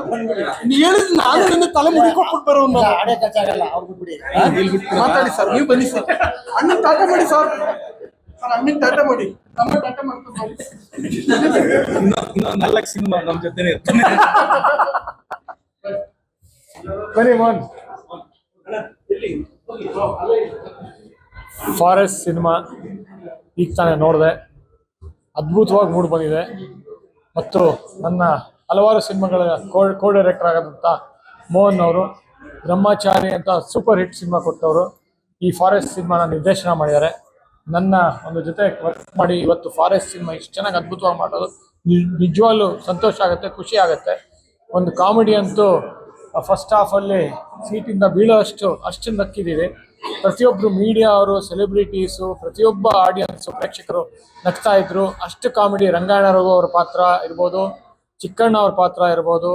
ನೀ ಹೇಳಿದ್ ನಾನು ನಿನ್ನ ತಲೆ ಮುಡಿಕೊಟ್ಬಿಟ್ಟು ಬರೋ ಮಾತಾಡಿ ಸರ್ ನೀವು ಬನ್ನಿ ಸರ್. ಅಣ್ಣ ಟಾಟಾ ಮಾಡಿ ಸರ್. ಸರ್ ಅಣ್ಣನ್ ಟಾಟಾ ಮಾಡಿ. ನಮ್ಮ ಟಾಟಾ ಮಾಡ್ಕೊಂಡು ನಾಲ್ಕು ಸಿನಿಮಾ ನಮ್ಮ ಜೊತೆನೆ ಇರ್ತಾನೆ. ಬನ್ನಿ ಮೋಹನ್. ಫಾರೆಸ್ಟ್ ಸಿನಿಮಾ ಈಗ ತಾನೇ ನೋಡಿದೆ. ಅದ್ಭುತವಾಗಿ ಮೂಡ್ ಬಂದಿದೆ. ಮತ್ತು ನನ್ನ ಹಲವಾರು ಸಿನಿಮಾಗಳ ಕೋ ಕೋ ಡೈರೆಕ್ಟರ್ ಆಗೋದಂಥ ಮೋಹನ್ ಅವರು ಬ್ರಹ್ಮಚಾರಿ ಅಂತ ಸೂಪರ್ ಹಿಟ್ ಸಿನಿಮಾ ಕೊಟ್ಟವರು ಈ ಫಾರೆಸ್ಟ್ ಸಿನಿಮಾನ ನಿರ್ದೇಶನ ಮಾಡಿದ್ದಾರೆ. ನನ್ನ ಒಂದು ಜೊತೆ ವರ್ಕ್ ಮಾಡಿ ಇವತ್ತು ಫಾರೆಸ್ಟ್ ಸಿನಿಮಾ ಇಷ್ಟು ಚೆನ್ನಾಗಿ ಅದ್ಭುತವಾಗಿ ಮಾಡೋದು ನಿಜವಾಗ್ಲೂ ಸಂತೋಷ ಆಗುತ್ತೆ, ಖುಷಿ ಆಗುತ್ತೆ. ಒಂದು ಕಾಮಿಡಿ ಅಂತೂ ಫಸ್ಟ್ ಹಾಫಲ್ಲಿ ಸೀಟಿಂದ ಬೀಳೋ ಅಷ್ಟು ನಕ್ಕಿದ್ದೀವಿ ಪ್ರತಿಯೊಬ್ಬರು ಮೀಡಿಯಾ ಅವರು ಸೆಲೆಬ್ರಿಟೀಸು ಪ್ರತಿಯೊಬ್ಬ ಆಡಿಯನ್ಸು ಪ್ರೇಕ್ಷಕರು ನಗ್ತಾ ಇದ್ರು. ಅಷ್ಟು ಕಾಮಿಡಿ ರಂಗಾಯಣ ರಘು ಅವ್ರ ಪಾತ್ರ ಇರ್ಬೋದು, ಚಿಕ್ಕಣ್ಣ ಅವ್ರ ಪಾತ್ರ ಇರ್ಬೋದು,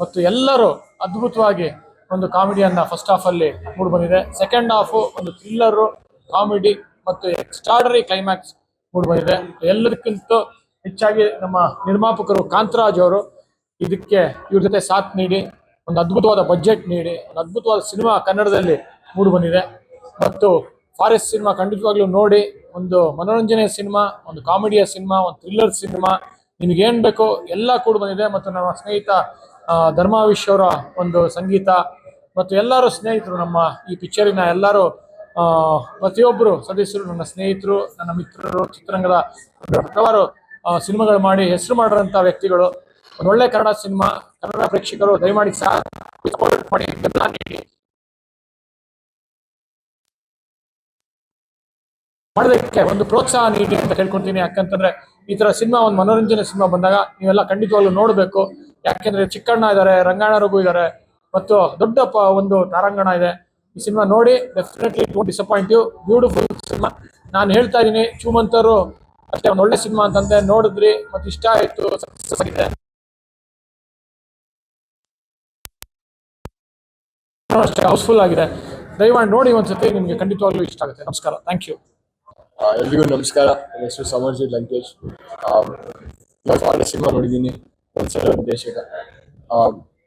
ಮತ್ತು ಎಲ್ಲರೂ ಅದ್ಭುತವಾಗಿ ಒಂದು ಕಾಮಿಡಿಯನ್ನು ಫಸ್ಟ್ ಹಾಫಲ್ಲಿ ಅಲ್ಲಿ ಮೂಡ್ ಬಂದಿದೆ. ಸೆಕೆಂಡ್ ಹಾಫು ಒಂದು ಥ್ರಿಲ್ಲರು ಕಾಮಿಡಿ ಮತ್ತು ಎಕ್ಸ್ಟ್ರಾಡರಿ ಕ್ಲೈಮ್ಯಾಕ್ಸ್ ಮೂಡ್ ಬಂದಿದೆ ಎಲ್ಲದಕ್ಕಿಂತ ಹೆಚ್ಚಾಗಿ ನಮ್ಮ ನಿರ್ಮಾಪಕರು ಕಾಂತರಾಜ್ ಅವರು ಇದಕ್ಕೆ ಇವ್ರ ಜೊತೆ ಸಾಥ್ ನೀಡಿ, ಒಂದು ಅದ್ಭುತವಾದ ಬಜೆಟ್ ನೀಡಿ, ಒಂದು ಅದ್ಭುತವಾದ ಸಿನಿಮಾ ಕನ್ನಡದಲ್ಲಿ ಮೂಡಿ ಬಂದಿದೆ ಮತ್ತು ಫಾರೆಸ್ಟ್ ಸಿನಿಮಾ ಖಂಡಿತವಾಗ್ಲೂ ನೋಡಿ, ಒಂದು ಮನೋರಂಜನೆ ಸಿನಿಮಾ ಒಂದು ಕಾಮಿಡಿಯ ಸಿನಿಮಾ ಒಂದು ಥ್ರಿಲ್ಲರ್ ಸಿನಿಮಾ ನಿಮ್ಗೆ ಏನ್ ಬೇಕೋ ಎಲ್ಲ ಕೂಡ ಬಂದಿದೆ ಮತ್ತು ನಮ್ಮ ಸ್ನೇಹಿತ ಧರ್ಮಾವಿಶ್ ಅವರ ಒಂದು ಸಂಗೀತ, ಮತ್ತು ಎಲ್ಲರೂ ಸ್ನೇಹಿತರು ನಮ್ಮ ಈ ಪಿಕ್ಚರಿನ ಎಲ್ಲರೂ ಪ್ರತಿಯೊಬ್ಬರು ಸದಸ್ಯರು, ನನ್ನ ಸ್ನೇಹಿತರು, ನನ್ನ ಮಿತ್ರರು, ಚಿತ್ರರಂಗದ ಹಲವಾರು ಸಿನಿಮಾಗಳು ಮಾಡಿ ಹೆಸರು ಮಾಡಿರೋಂಥ ವ್ಯಕ್ತಿಗಳು. ಒಳ್ಳೆ ಕನ್ನಡ ಸಿನಿಮಾ, ಕನ್ನಡ ಪ್ರೇಕ್ಷಕರು ದಯಮಾಡಿ ಸಹ ಮಾಡಿ ಮಾಡೋದಕ್ಕೆ ಒಂದು ಪ್ರೋತ್ಸಾಹ ನೀಡಿ ಅಂತ ಕೇಳ್ಕೊಂತೀನಿ ಯಾಕಂತಂದ್ರೆ ಈ ತರ ಸಿನಿಮಾ, ಒಂದು ಮನೋರಂಜನೆ ಸಿನಿಮಾ ಬಂದಾಗ ನೀವೆಲ್ಲ ಖಂಡಿತವಾಗ್ಲೂ ನೋಡಬೇಕು. ಯಾಕೆಂದ್ರೆ ಚಿಕ್ಕಣ್ಣ ಇದ್ದಾರೆ ರಂಗಾಯಣ ರಘು ಇದ್ದಾರೆ ಮತ್ತು ದೊಡ್ಡ ಒಂದು ತಾರಾಂಗಣ ಇದೆ. ಈ ಸಿನಿಮಾ ನೋಡಿ definitely don't disappoint you beautiful cinema. ನಾನು ಹೇಳ್ತಾ ಇದ್ದೀನಿ ಚೂಮಂತರು ಅಷ್ಟೇ ಒಂದು ಒಳ್ಳೆ ಸಿನಿಮಾ ಅಂತಂದೆ ನೋಡಿದ್ರಿ, ಮತ್ತೆ ಇಷ್ಟ ಆಯಿತು ಸಕ್ಸಸ್ ಆಗಿದೆ. ಅಷ್ಟೇ ಹೌಸ್ಫುಲ್ ಆಗಿದೆ. ದಯಮಾಡಿ ನೋಡಿ ಒಂದ್ಸತಿ, ನಿಮಗೆ ಖಂಡಿತವಾಗ್ಲೂ ಇಷ್ಟ ಆಗುತ್ತೆ. ನಮಸ್ಕಾರ. ಥ್ಯಾಂಕ್ ಯು ಎಲ್ರಿಗೂ ನಮಸ್ಕಾರ. ನನ್ನ ಹೆಸರು ಸಮರ್ಜಿ ಲಂಕೇಶ್. ಸಿನಿಮಾ ನೋಡಿದ್ದೀನಿ ನಿರ್ದೇಶಕ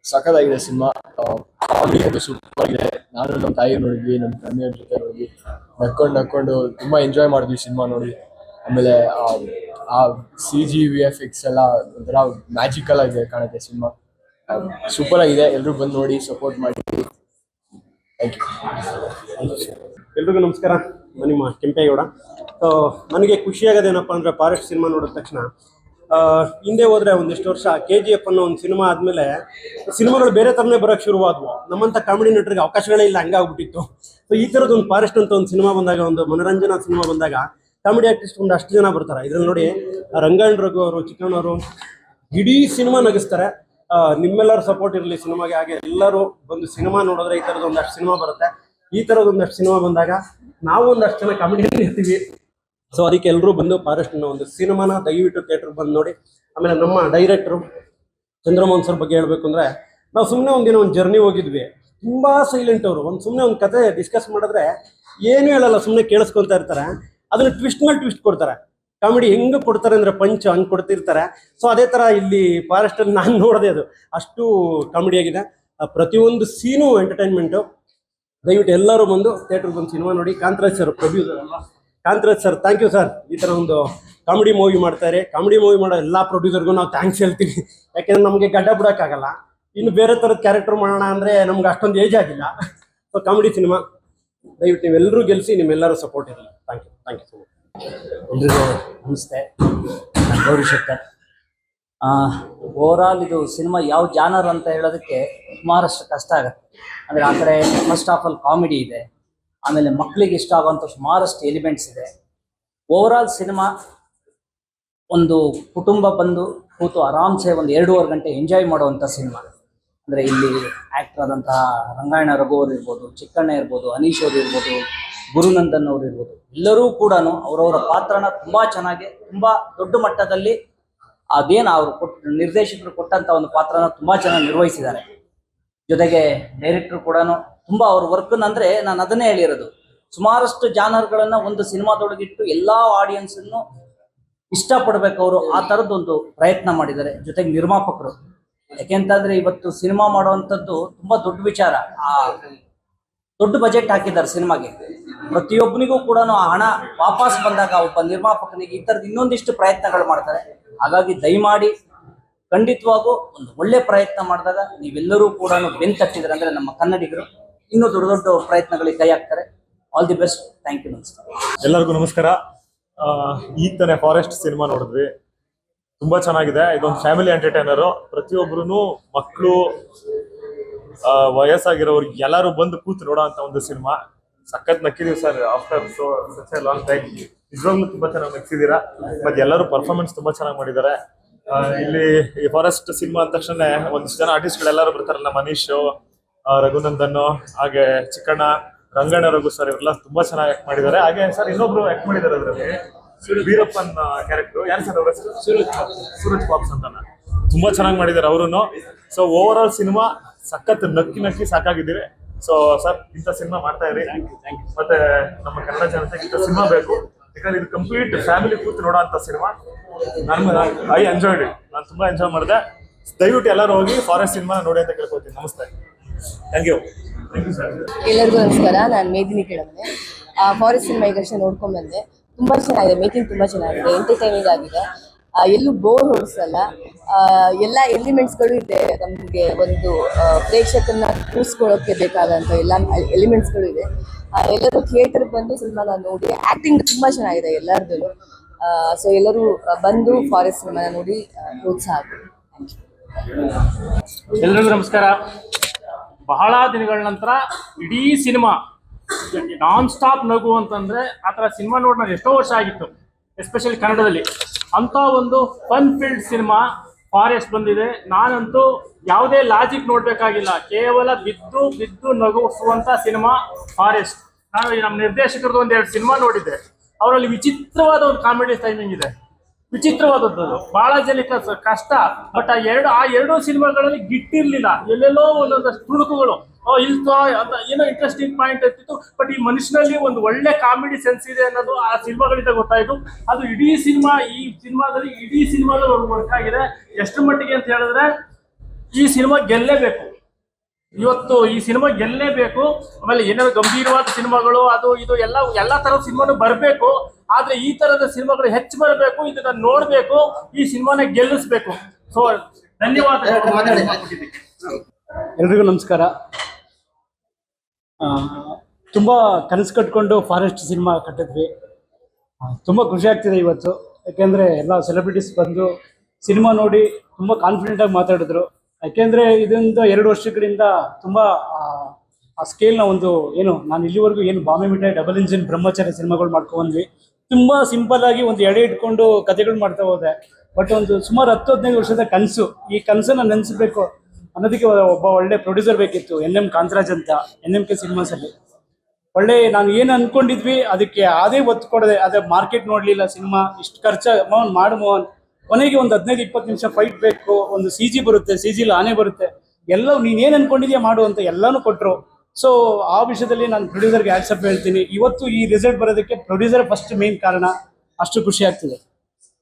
ಸಖತ್ತಾಗಿದೆ ಸಿನಿಮಾ. ಸೂಪರ್ ಆಗಿದೆ ನಾನು ನಮ್ಮ ತಾಯಿ ನೋಡಿದ್ವಿ ನಮ್ಮ ಫ್ಯಾಮಿಲಿಯವ್ರ ಜೊತೆ ನೋಡಿದ್ವಿ. ನಕ್ಕೊಂಡು ನಕ್ಕೊಂಡು ತುಂಬಾ ಎಂಜಾಯ್ ಮಾಡಿದ್ವಿ ಸಿನಿಮಾ ನೋಡಿ. ಆಮೇಲೆ ಆ, C G V F X ಎಲ್ಲ ಒಂಥರ ಮ್ಯಾಜಿಕಲ್ ಆಗಿದೆ ಕಾಣುತ್ತೆ ಸಿನಿಮಾ. ಸೂಪರ್ ಆಗಿದೆ ಎಲ್ಲರೂ ಬಂದು ನೋಡಿ ಸಪೋರ್ಟ್ ಮಾಡಿ. ಥ್ಯಾಂಕ್ ಯು ಎಲ್ರಿಗೂ ನಮಸ್ಕಾರ. ನಿಮ್ಮ ಕೆಂಪೇಗೌಡ. ಸೊ ನನಗೆ ಖುಷಿಯಾಗೋದೇನಪ್ಪ ಅಂದರೆ ಫಾರೆಸ್ಟ್ ಸಿನಿಮಾ ನೋಡಿದ ತಕ್ಷಣ ಹಿಂದೆ ಹೋದ್ರೆ ಒಂದಿಷ್ಟು ವರ್ಷ ಕೆ ಜಿ ಎಫ್ ಅನ್ನೋ ಒಂದು ಸಿನಿಮಾ ಆದಮೇಲೆ ಸಿನಿಮಾಗಳು ಬೇರೆ ಥರನೇ ಬರೋಕ್ಕೆ ಶುರುವಾದವು. ನಮ್ಮಂತ ಕಾಮಿಡಿ ನಟರಿಗೆ ಅವಕಾಶಗಳೇ ಇಲ್ಲ, ಹಂಗಾಗ್ಬಿಟ್ಟಿತ್ತು. ಸೊ ಈ ಥರದ್ದು ಒಂದು ಫಾರೆಸ್ಟ್ ಅಂತ ಒಂದು ಸಿನಿಮಾ ಬಂದಾಗ, ಒಂದು ಮನೋರಂಜನಾ ಸಿನಿಮಾ ಬಂದಾಗ ಕಾಮಿಡಿ ಆರ್ಟಿಸ್ಟ್ ಒಂದು ಅಷ್ಟು ಜನ ಬರ್ತಾರೆ. ಇದ್ರಲ್ಲಿ ನೋಡಿ ರಂಗಾಯಣ ರಘು ಅವರು ಚಿಕ್ಕಣ್ಣವರು ಇಡೀ ಸಿನಿಮಾ ನಗಿಸ್ತಾರೆ. ನಿಮ್ಮೆಲ್ಲರ ಸಪೋರ್ಟ್ ಇರಲಿ ಸಿನಿಮಾಗೆ. ಹಾಗೆ ಎಲ್ಲರೂ ಬಂದು ಸಿನಿಮಾ ನೋಡಿದ್ರೆ ಈ ತರದ ಒಂದಷ್ಟು ಸಿನಿಮಾ ಬರುತ್ತೆ. ಈ ತರದ ಒಂದಷ್ಟು ಸಿನಿಮಾ ಬಂದಾಗ ನಾವು ಒಂದಷ್ಟು ಜನ ಕಾಮಿಡಿಯಲ್ಲಿ ಇರ್ತೀವಿ. ಸೊ ಅದಕ್ಕೆ ಎಲ್ಲರೂ ಬಂದು ಫಾರೆಸ್ಟ್ನ ಒಂದು ಸಿನಿಮಾನ ದಯವಿಟ್ಟು ಥಿಯೇಟರ್ ಬಂದು ನೋಡಿ. ಆಮೇಲೆ ನಮ್ಮ ಡೈರೆಕ್ಟ್ರು ಚಂದ್ರಮೋಹನ್ ಸರ್ ಬಗ್ಗೆ ಹೇಳಬೇಕು ಅಂದ್ರೆ, ನಾವು ಸುಮ್ಮನೆ ಒಂದಿನ ಒಂದು ಜರ್ನಿ ಹೋಗಿದ್ವಿ. ತುಂಬಾ ಸೈಲೆಂಟ್ ಅವರು. ಒಂದು ಸುಮ್ಮನೆ ಒಂದು ಕತೆ ಡಿಸ್ಕಸ್ ಮಾಡಿದ್ರೆ ಏನು ಹೇಳಲ್ಲ ಸುಮ್ಮನೆ ಕೇಳಿಸ್ಕೊಂತ ಇರ್ತಾರೆ. ಅದನ್ನ ಟ್ವಿಸ್ಟ್ ಮೇಲೆ ಟ್ವಿಸ್ಟ್ ಕೊಡ್ತಾರೆ. ಕಾಮಿಡಿ ಹೆಂಗೆ ಕೊಡ್ತಾರೆ ಅಂದ್ರೆ ಪಂಚ್ ಹಂಗೆ ಕೊಡ್ತಿರ್ತಾರೆ. ಸೊ ಅದೇ ಥರ ಇಲ್ಲಿ ಫಾರೆಸ್ಟಲ್ಲಿ ನಾನು ನೋಡಿದೆ ಅದು. ಅಷ್ಟು ಕಾಮಿಡಿ ಆಗಿದೆ. ಪ್ರತಿಯೊಂದು ಸೀನು ಎಂಟರ್ಟೈನ್ಮೆಂಟು ದಯವಿಟ್ಟು ಎಲ್ಲರೂ ಬಂದು ಥಿಯೇಟರ್ ಬಂದು ಸಿನಿಮಾ ನೋಡಿ. ಕಾಂತರಾಜ್ ಸರ್ ಪ್ರೊಡ್ಯೂಸರ್ ಅಲ್ವಾ? Kantharaj sir thank you sir ಈ ಥರ ಒಂದು ಕಾಮಿಡಿ ಮೂವಿ ಮಾಡ್ತಾರೆ. ಕಾಮಿಡಿ ಮೂವಿ ಮಾಡೋ ಎಲ್ಲ ಪ್ರೊಡ್ಯೂಸರ್ಗೂ ನಾವು ಥ್ಯಾಂಕ್ಸ್ ಹೇಳ್ತೀವಿ. ಯಾಕೆಂದ್ರೆ ನಮಗೆ ಗಡ್ಡ ಬಿಡೋಕ್ಕಾಗಲ್ಲ. ಇನ್ನು ಬೇರೆ ಥರದ ಕ್ಯಾರೆಕ್ಟರ್ ಮಾಡೋಣ ಅಂದರೆ ನಮ್ಗೆ ಅಷ್ಟೊಂದು ಏಜ್ ಆಗಿಲ್ಲ. ಸೊ ಕಾಮಿಡಿ ಸಿನಿಮಾ ದಯವಿಟ್ಟು ನೀವೆಲ್ಲರೂ ಗೆಲ್ಲಿಸಿ ನಿಮ್ಮೆಲ್ಲರೂ ಸಪೋರ್ಟ್ ಇರಲಿ. Thank you thank you so much ಎಲ್ರಿಗೂ ನಮಸ್ತೆ. ಗೌರಿ ಶೆಟ್ಟರ್. ಓವರ್ ಆಲ್ ಇದು ಸಿನಿಮಾ ಯಾವ ಜಾನರ್ ಅಂತ ಹೇಳೋದಕ್ಕೆ ಸುಮಾರಷ್ಟು ಕಷ್ಟ ಆಗುತ್ತೆ. ಅಂದರೆ ಆ ಕಡೆ ಫಸ್ಟ್ ಆಫ್ ಆಲ್ ಕಾಮಿಡಿ ಇದೆ. ಆಮೇಲೆ ಮಕ್ಕಳಿಗೆ ಇಷ್ಟ ಆಗುವಂಥ ಸುಮಾರಷ್ಟು ಎಲಿಮೆಂಟ್ಸ್ ಇದೆ. ಓವರ್ ಆಲ್ ಸಿನಿಮಾ ಒಂದು ಕುಟುಂಬ ಬಂದು ಕೂತು ಆರಾಮ್ಸೆ ಒಂದು ಎರಡೂವರೆ ಗಂಟೆ ಎಂಜಾಯ್ ಮಾಡುವಂಥ ಸಿನಿಮಾ ಅಂದರೆ ಇಲ್ಲಿ ಆ್ಯಕ್ಟರ್ ಆದಂತಹ ರಂಗಾಯಣ ರಘು ಅವರು ಇರ್ಬೋದು, ಚಿಕ್ಕಣ್ಣ ಇರ್ಬೋದು, ಅನೀಶ್ ಅವರು ಇರ್ಬೋದು, ಗುರುನಂದನ್ ಅವರು ಇರ್ಬೋದು, ಎಲ್ಲರೂ ಕೂಡ ಅವರವರ ಪಾತ್ರನ ತುಂಬ ಚೆನ್ನಾಗಿ, ತುಂಬ ದೊಡ್ಡ ಮಟ್ಟದಲ್ಲಿ ಅದೇನು ಅವರು ಕೊಟ್ಟ ನಿರ್ದೇಶಕರು ಕೊಟ್ಟಂಥ ಒಂದು ಪಾತ್ರನ ತುಂಬ ಚೆನ್ನಾಗಿ ನಿರ್ವಹಿಸಿದ್ದಾರೆ. ಜೊತೆಗೆ ಡೈರೆಕ್ಟ್ರು ಕೂಡ ತುಂಬ ಅವ್ರ ವರ್ಕ್ನ ಅಂದರೆ ನಾನು ಅದನ್ನೇ ಹೇಳಿರೋದು. ಸುಮಾರಷ್ಟು ಜಾನರ್ಗಳನ್ನು ಒಂದು ಸಿನಿಮಾದೊಳಗಿಟ್ಟು ಎಲ್ಲ ಆಡಿಯನ್ಸನ್ನು ಇಷ್ಟಪಡ್ಬೇಕು ಅವರು. ಆ ಥರದ್ದೊಂದು ಪ್ರಯತ್ನ ಮಾಡಿದ್ದಾರೆ. ಜೊತೆಗೆ ನಿರ್ಮಾಪಕರು. ಯಾಕೆಂತಂದ್ರೆ ಇವತ್ತು ಸಿನಿಮಾ ಮಾಡುವಂಥದ್ದು ತುಂಬಾ ದೊಡ್ಡ ವಿಚಾರ. ಆ ದೊಡ್ಡ ಬಜೆಟ್ ಹಾಕಿದ್ದಾರೆ ಸಿನಿಮಾಗೆ. ಪ್ರತಿಯೊಬ್ಬನಿಗೂ ಕೂಡ ಆ ಹಣ ವಾಪಸ್ ಬಂದಾಗ ಒಬ್ಬ ನಿರ್ಮಾಪಕನಿಗೆ ಈ ಥರದ್ದು ಇನ್ನೊಂದಿಷ್ಟು ಪ್ರಯತ್ನಗಳು ಮಾಡ್ತಾರೆ. ಹಾಗಾಗಿ ದಯಮಾಡಿ ಖಂಡಿತವಾಗೂ ಒಂದು ಒಳ್ಳೆ ಪ್ರಯತ್ನ ಮಾಡಿದಾಗ ನೀವೆಲ್ಲರೂ ಕೂಡ ಬೆನ್ ತಟ್ಟಿದ್ರೆ ಅಂದ್ರೆ ನಮ್ಮ ಕನ್ನಡಿಗರು ಇನ್ನೂ ದೊಡ್ಡ ದೊಡ್ಡ ಪ್ರಯತ್ನಗಳಿಗೆ ಕೈ ಹಾಕ್ತಾರೆ. All the best thank you ನಮಸ್ಕಾರ. ಎಲ್ಲರಿಗೂ ನಮಸ್ಕಾರ. ಈಗ ತಾನೇ ಫಾರೆಸ್ಟ್ ಸಿನಿಮಾ ನೋಡಿದ್ವಿ. ತುಂಬಾ ಚೆನ್ನಾಗಿದೆ. ಇದೊಂದು ಫ್ಯಾಮಿಲಿ ಎಂಟರ್ಟೈನರ್ ಪ್ರತಿಯೊಬ್ಬರು ಮಕ್ಕಳು ವಯಸ್ಸಾಗಿರೋರು ಎಲ್ಲರೂ ಬಂದು ಕೂತು ನೋಡೋ ಒಂದು ಸಿನಿಮಾ ಸಖತ್ ನಕ್ಕಿದೀವಿ sir. After so such long time ನಿಜವಾಗ್ಲೂ ತುಂಬಾ ಚೆನ್ನಾಗಿ ನಗ್ಸಿದೀರಾ ಮತ್ತೆ ಎಲ್ಲರೂ ಪರ್ಫಾರ್ಮೆನ್ಸ್ ತುಂಬಾ ಚೆನ್ನಾಗಿ ಮಾಡಿದ್ದಾರೆ. ಇಲ್ಲಿ ಈ ಫಾರೆಸ್ಟ್ ಸಿನಿಮಾ ಅಂದ ತಕ್ಷಣ ಒಂದಿಷ್ಟು ಜನ ಆರ್ಟಿಸ್ಟ್ಗಳೆಲ್ಲರೂ ಬರ್ತಾರಲ್ಲ, ಮನೀಶ್ ರಘುನಂದನ್ ಹಾಗೆ ಚಿಕ್ಕಣ್ಣ ರಂಗಣ್ಣ ರಘು ಸರ್ ಇವರೆಲ್ಲ ತುಂಬಾ ಚೆನ್ನಾಗಿ ಆಕ್ಟ್ ಮಾಡಿದ್ದಾರೆ. ಹಾಗೆ ಸರ್ ಇನ್ನೊಬ್ರು ಆಕ್ಟ್ ಮಾಡಿದ್ದಾರೆ ಅದರಲ್ಲಿ. ವೀರಪ್ಪನ್ ಕ್ಯಾರೆಕ್ಟರ್ ಯಾರು ಸರ್ ಅವರ ಸೂರಜ್ ಸೂರಜ್ ಪಾಪ್ಸ್ ಅಂತ ತುಂಬಾ ಚೆನ್ನಾಗಿ ಮಾಡಿದ್ದಾರೆ ಅವರು ಸೊ ಓವರ್ ಆಲ್ ಸಿನಿಮಾ ಸಖತ್ ನಕ್ಕಿ ನಕ್ಕಿ ಸಾಕಾಗಿದ್ದೀವಿ ಸೊ ಸರ್ ಇಂಥ ಸಿನಿಮಾ ಮಾಡ್ತಾ ಇರಿ. ಮತ್ತೆ ನಮ್ಮ ಕನ್ನಡ ಜನತೆಗೆ ಇಂಥ ಸಿನಿಮಾ ಬೇಕು. ಯಾಕಂದ್ರೆ ಇದು ಕಂಪ್ಲೀಟ್ ಫ್ಯಾಮಿಲಿ ಕೂತು ನೋಡೋ ಅಂತ ಸಿನಿಮಾ ನಾನು ಐ ಎಂಜಾಯ್ಡ್ ನಾನು ತುಂಬಾ ಎಂಜಾಯ್ ಮಾಡಿದೆ. ದಯವಿಟ್ಟು ಎಲ್ಲರೂ ಹೋಗಿ ಫಾರೆಸ್ಟ್ ಸಿನಿಮಾ ನೋಡಿ ಅಂತ ಕೇಳ್ಕೊತೀನಿ ನಮಸ್ತೆ. Thank you thank you sir ಎಲ್ಲರಿಗೂ ನಮಸ್ಕಾರ. ನಾನು ಮೇದಿನಿ ಕೆಳಮನೆ ಫಾರೆಸ್ಟ್ ಸಿನಿಮಾ ಈಗಷ್ಟೇ ನೋಡ್ಕೊಂಡ್ ಬಂದೆ ತುಂಬಾ ಚೆನ್ನಾಗಿದೆ. ಮೇಕಿಂಗ್ ತುಂಬಾ ಚೆನ್ನಾಗಿದೆ. ಎಂಟರ್ಟೈನಿಂಗ್ ಆಗಿದೆ. ಆ, ಎಲ್ಲೂ ಬೋರ್ ಹೊಡಿಸಲ್ಲ. ಎಲ್ಲ ಎಲಿಮೆಂಟ್ಸ್ಗಳು ಇದೆ. ನಮಗೆ ಒಂದು ಪ್ರೇಕ್ಷಕನ ಪ್ರೇಕ್ಷಕರನ್ನ ಕೂರಿಸ್ಕೊಳ್ಳೋಕೆ ಬೇಕಾದಂಥ ಎಲ್ಲ ಎಲಿಮೆಂಟ್ಸ್ಗಳು ಇದೆ. ಎಲ್ಲರೂ ಥಿಯೇಟರ್ ಬಂದು ಸಿನಿಮಾನ ನೋಡಿ ಆ್ಯಕ್ಟಿಂಗ್ ತುಂಬಾ ಚೆನ್ನಾಗಿದೆ ಎಲ್ಲರದ್ದು ಸೊ ಎಲ್ಲರೂ ಬಂದು ಫಾರೆಸ್ಟ್ ಸಿನಿಮಾನ ನೋಡಿ ಪ್ರೋತ್ಸಾಹ ಕೊಡಿ ಎಲ್ರಿಗೂ ನಮಸ್ಕಾರ. ಬಹಳ ದಿನಗಳ ನಂತರ ಇಡೀ ಸಿನಿಮಾ ನಾನ್ ಸ್ಟಾಪ್ ನಗು ಅಂತಂದ್ರೆ ಆ ಥರ ಸಿನಿಮಾ ನೋಡಿ ನಾನು ಎಷ್ಟೋ ವರ್ಷ ಆಗಿತ್ತು ಎಸ್ಪೆಷಲಿ ಕನ್ನಡದಲ್ಲಿ. ಅಂತ ಒಂದು ಫನ್ ಫೀಲ್ಡ್ ಸಿನಿಮಾ ಫಾರೆಸ್ಟ್ ಬಂದಿದೆ. ನಾನಂತೂ ಯಾವುದೇ ಲಾಜಿಕ್ ನೋಡ್ಬೇಕಾಗಿಲ್ಲ. ಕೇವಲ ಬಿದ್ದು ಬಿದ್ದು ನಗುಸುವಂತ ಸಿನಿಮಾ ಫಾರೆಸ್ಟ್ ನಾನು ನಮ್ಮ ನಿರ್ದೇಶಕರದ್ದು ಒಂದೆರಡು ಸಿನಿಮಾ ನೋಡಿದ್ದೆ. ಅವರಲ್ಲಿ ವಿಚಿತ್ರವಾದ ಒಂದು ಕಾಮಿಡಿ ಟೈಮಿಂಗ್ ಇದೆ. ವಿಚಿತ್ರವಾದದ್ದು. ಬಹಳ ಜನಕ್ಕೆ ಕಷ್ಟ. ಬಟ್ ಆ ಎರಡು, ಆ ಎರಡೂ ಸಿನಿಮಾಗಳಲ್ಲಿ ಗಿಟ್ಟಿರ್ಲಿಲ್ಲ. ಎಲ್ಲೆಲ್ಲೋ ಒಂದೊಂದಷ್ಟು ತುಣುಕುಗಳು. ಓ ಇಲ್ತೋ ಅಂತ ಏನೋ ಇಂಟ್ರೆಸ್ಟಿಂಗ್ ಪಾಯಿಂಟ್ ಇರ್ತಿತ್ತು. ಬಟ್ ಈ ಮನುಷ್ಯನಲ್ಲಿ ಒಂದು ಒಳ್ಳೆ ಕಾಮಿಡಿ ಸೆನ್ಸ್ ಇದೆ ಅನ್ನೋದು ಆ ಸಿನಿಮಾಗಳಿಂದ ಗೊತ್ತಾಯ್ತು. ಅದು ಇಡೀ ಸಿನಿಮಾ, ಈ ಸಿನಿಮಾದಲ್ಲಿ ಇಡೀ ಸಿನಿಮಾದಲ್ಲಿ ವರ್ಕ್ ಆಗಿದೆ. ಎಷ್ಟು ಮಟ್ಟಿಗೆ ಅಂತ ಹೇಳಿದ್ರೆ ಈ ಸಿನಿಮಾ ಗೆಲ್ಲೇಬೇಕು ಇವತ್ತು ಈ ಸಿನಿಮಾ ಗೆಲ್ಲೇಬೇಕು ಆಮೇಲೆ ಏನಾದ್ರು ಗಂಭೀರವಾದ ಸಿನಿಮಾಗಳು, ಅದು ಇದು ಎಲ್ಲ, ಎಲ್ಲಾ ತರದ ಸಿನಿಮಾನು ಬರಬೇಕು, ಆದ್ರೆ ಈ ತರದ ಸಿನಿಮಾಗಳು ಹೆಚ್ಚು ಬರಬೇಕು, ಇದನ್ನ ನೋಡ್ಬೇಕು, ಈ ಸಿನಿಮಾನ ಗೆಲ್ಲಿಸ್ಬೇಕು. ಸೊ ಧನ್ಯವಾದ ಎಲ್ರಿಗೂ ನಮಸ್ಕಾರ. ತುಂಬಾ ಕನಸು ಕಟ್ಕೊಂಡು ಫಾರೆಸ್ಟ್ ಸಿನಿಮಾ ಕಟ್ಟಿದ್ವಿ. ತುಂಬ ಖುಷಿ ಆಗ್ತಿದೆ ಇವತ್ತು. ಯಾಕೆಂದ್ರೆ ಎಲ್ಲ ಸೆಲೆಬ್ರಿಟೀಸ್ ಬಂದು ಸಿನಿಮಾ ನೋಡಿ ತುಂಬಾ ಕಾನ್ಫಿಡೆಂಟ್ ಆಗಿ ಮಾತಾಡಿದ್ರು. ಯಾಕೆಂದರೆ ಇದರಿಂದ ಎರಡು ವರ್ಷಗಳಿಂದ ತುಂಬ, ಆ ಸ್ಕೇಲ್ನ ಒಂದು ಏನು, ನಾನು ಇಲ್ಲಿವರೆಗೂ ಏನು ಬಾಂಬೆ ಮಿಠಾಯಿ ಡಬಲ್ ಇಂಜಿನ್ ಬ್ರಹ್ಮಚಾರಿ ಸಿನಿಮಾಗಳು ಮಾಡ್ಕೊಂಡ್ವಿ ತುಂಬ ಸಿಂಪಲ್ ಆಗಿ ಒಂದು ಎಡೆ ಇಟ್ಕೊಂಡು ಕಥೆಗಳು ಮಾಡ್ತಾ ಹೋದೆ. ಬಟ್ ಒಂದು ಸುಮಾರು ಹತ್ತು, ಹದಿನೈದು ವರ್ಷದ ಕನಸು. ಈ ಕನಸನ್ನ ನೆನೆಸಬೇಕು ಅನ್ನೋದಕ್ಕೆ ಒಬ್ಬ ಒಳ್ಳೆ ಪ್ರೊಡ್ಯೂಸರ್ ಬೇಕಿತ್ತು, ಎನ್ ಎಂ ಕಾಂತರಾಜ್ ಅಂತ, ಎನ್ ಎಂ ಕೆ ಸಿನಿಮಾಸಲ್ಲಿ. ಒಳ್ಳೆ, ನಾನು ಏನು ಅನ್ಕೊಂಡಿದ್ವಿ, ಅದಕ್ಕೆ ಅದೇ ಒತ್ತು ಕೊಡದೆ, ಅದೇ ಮಾರ್ಕೆಟ್ ನೋಡ್ಲಿಲ್ಲ ಸಿನಿಮಾ, ಇಷ್ಟು ಖರ್ಚು, ಮೋಹನ್ ಮಾಡು ಮೋಹನ್. ಕೊನೆಗೆ ಒಂದು ಹದಿನೈದು, ಇಪ್ಪತ್ತು ನಿಮಿಷ ಫೈಟ್ ಬೇಕು, ಒಂದು ಸಿ ಜಿ ಬರುತ್ತೆ ಸಿ ಜಿಲಿ ಆನೆ ಬರುತ್ತೆ. ಎಲ್ಲ ನೀನ್ ಏನ್ ಅನ್ಕೊಂಡಿದ್ಯಾ ಮಾಡು ಅಂತ ಎಲ್ಲಾನು ಕೊಟ್ರು. ಸೊ ಆ ವಿಷಯದಲ್ಲಿ ನಾನು ಪ್ರೊಡ್ಯೂಸರ್ಗೆ ಆಕ್ಸೆಪ್ಟ್ ಹೇಳ್ತೀನಿ. ಇವತ್ತು ಈ ರಿಸಲ್ಟ್ ಬರೋದಕ್ಕೆ ಪ್ರೊಡ್ಯೂಸರ್ ಫಸ್ಟ್ ಮೇನ್ ಕಾರಣ. ಅಷ್ಟು ಖುಷಿ ಆಗ್ತಿದೆ.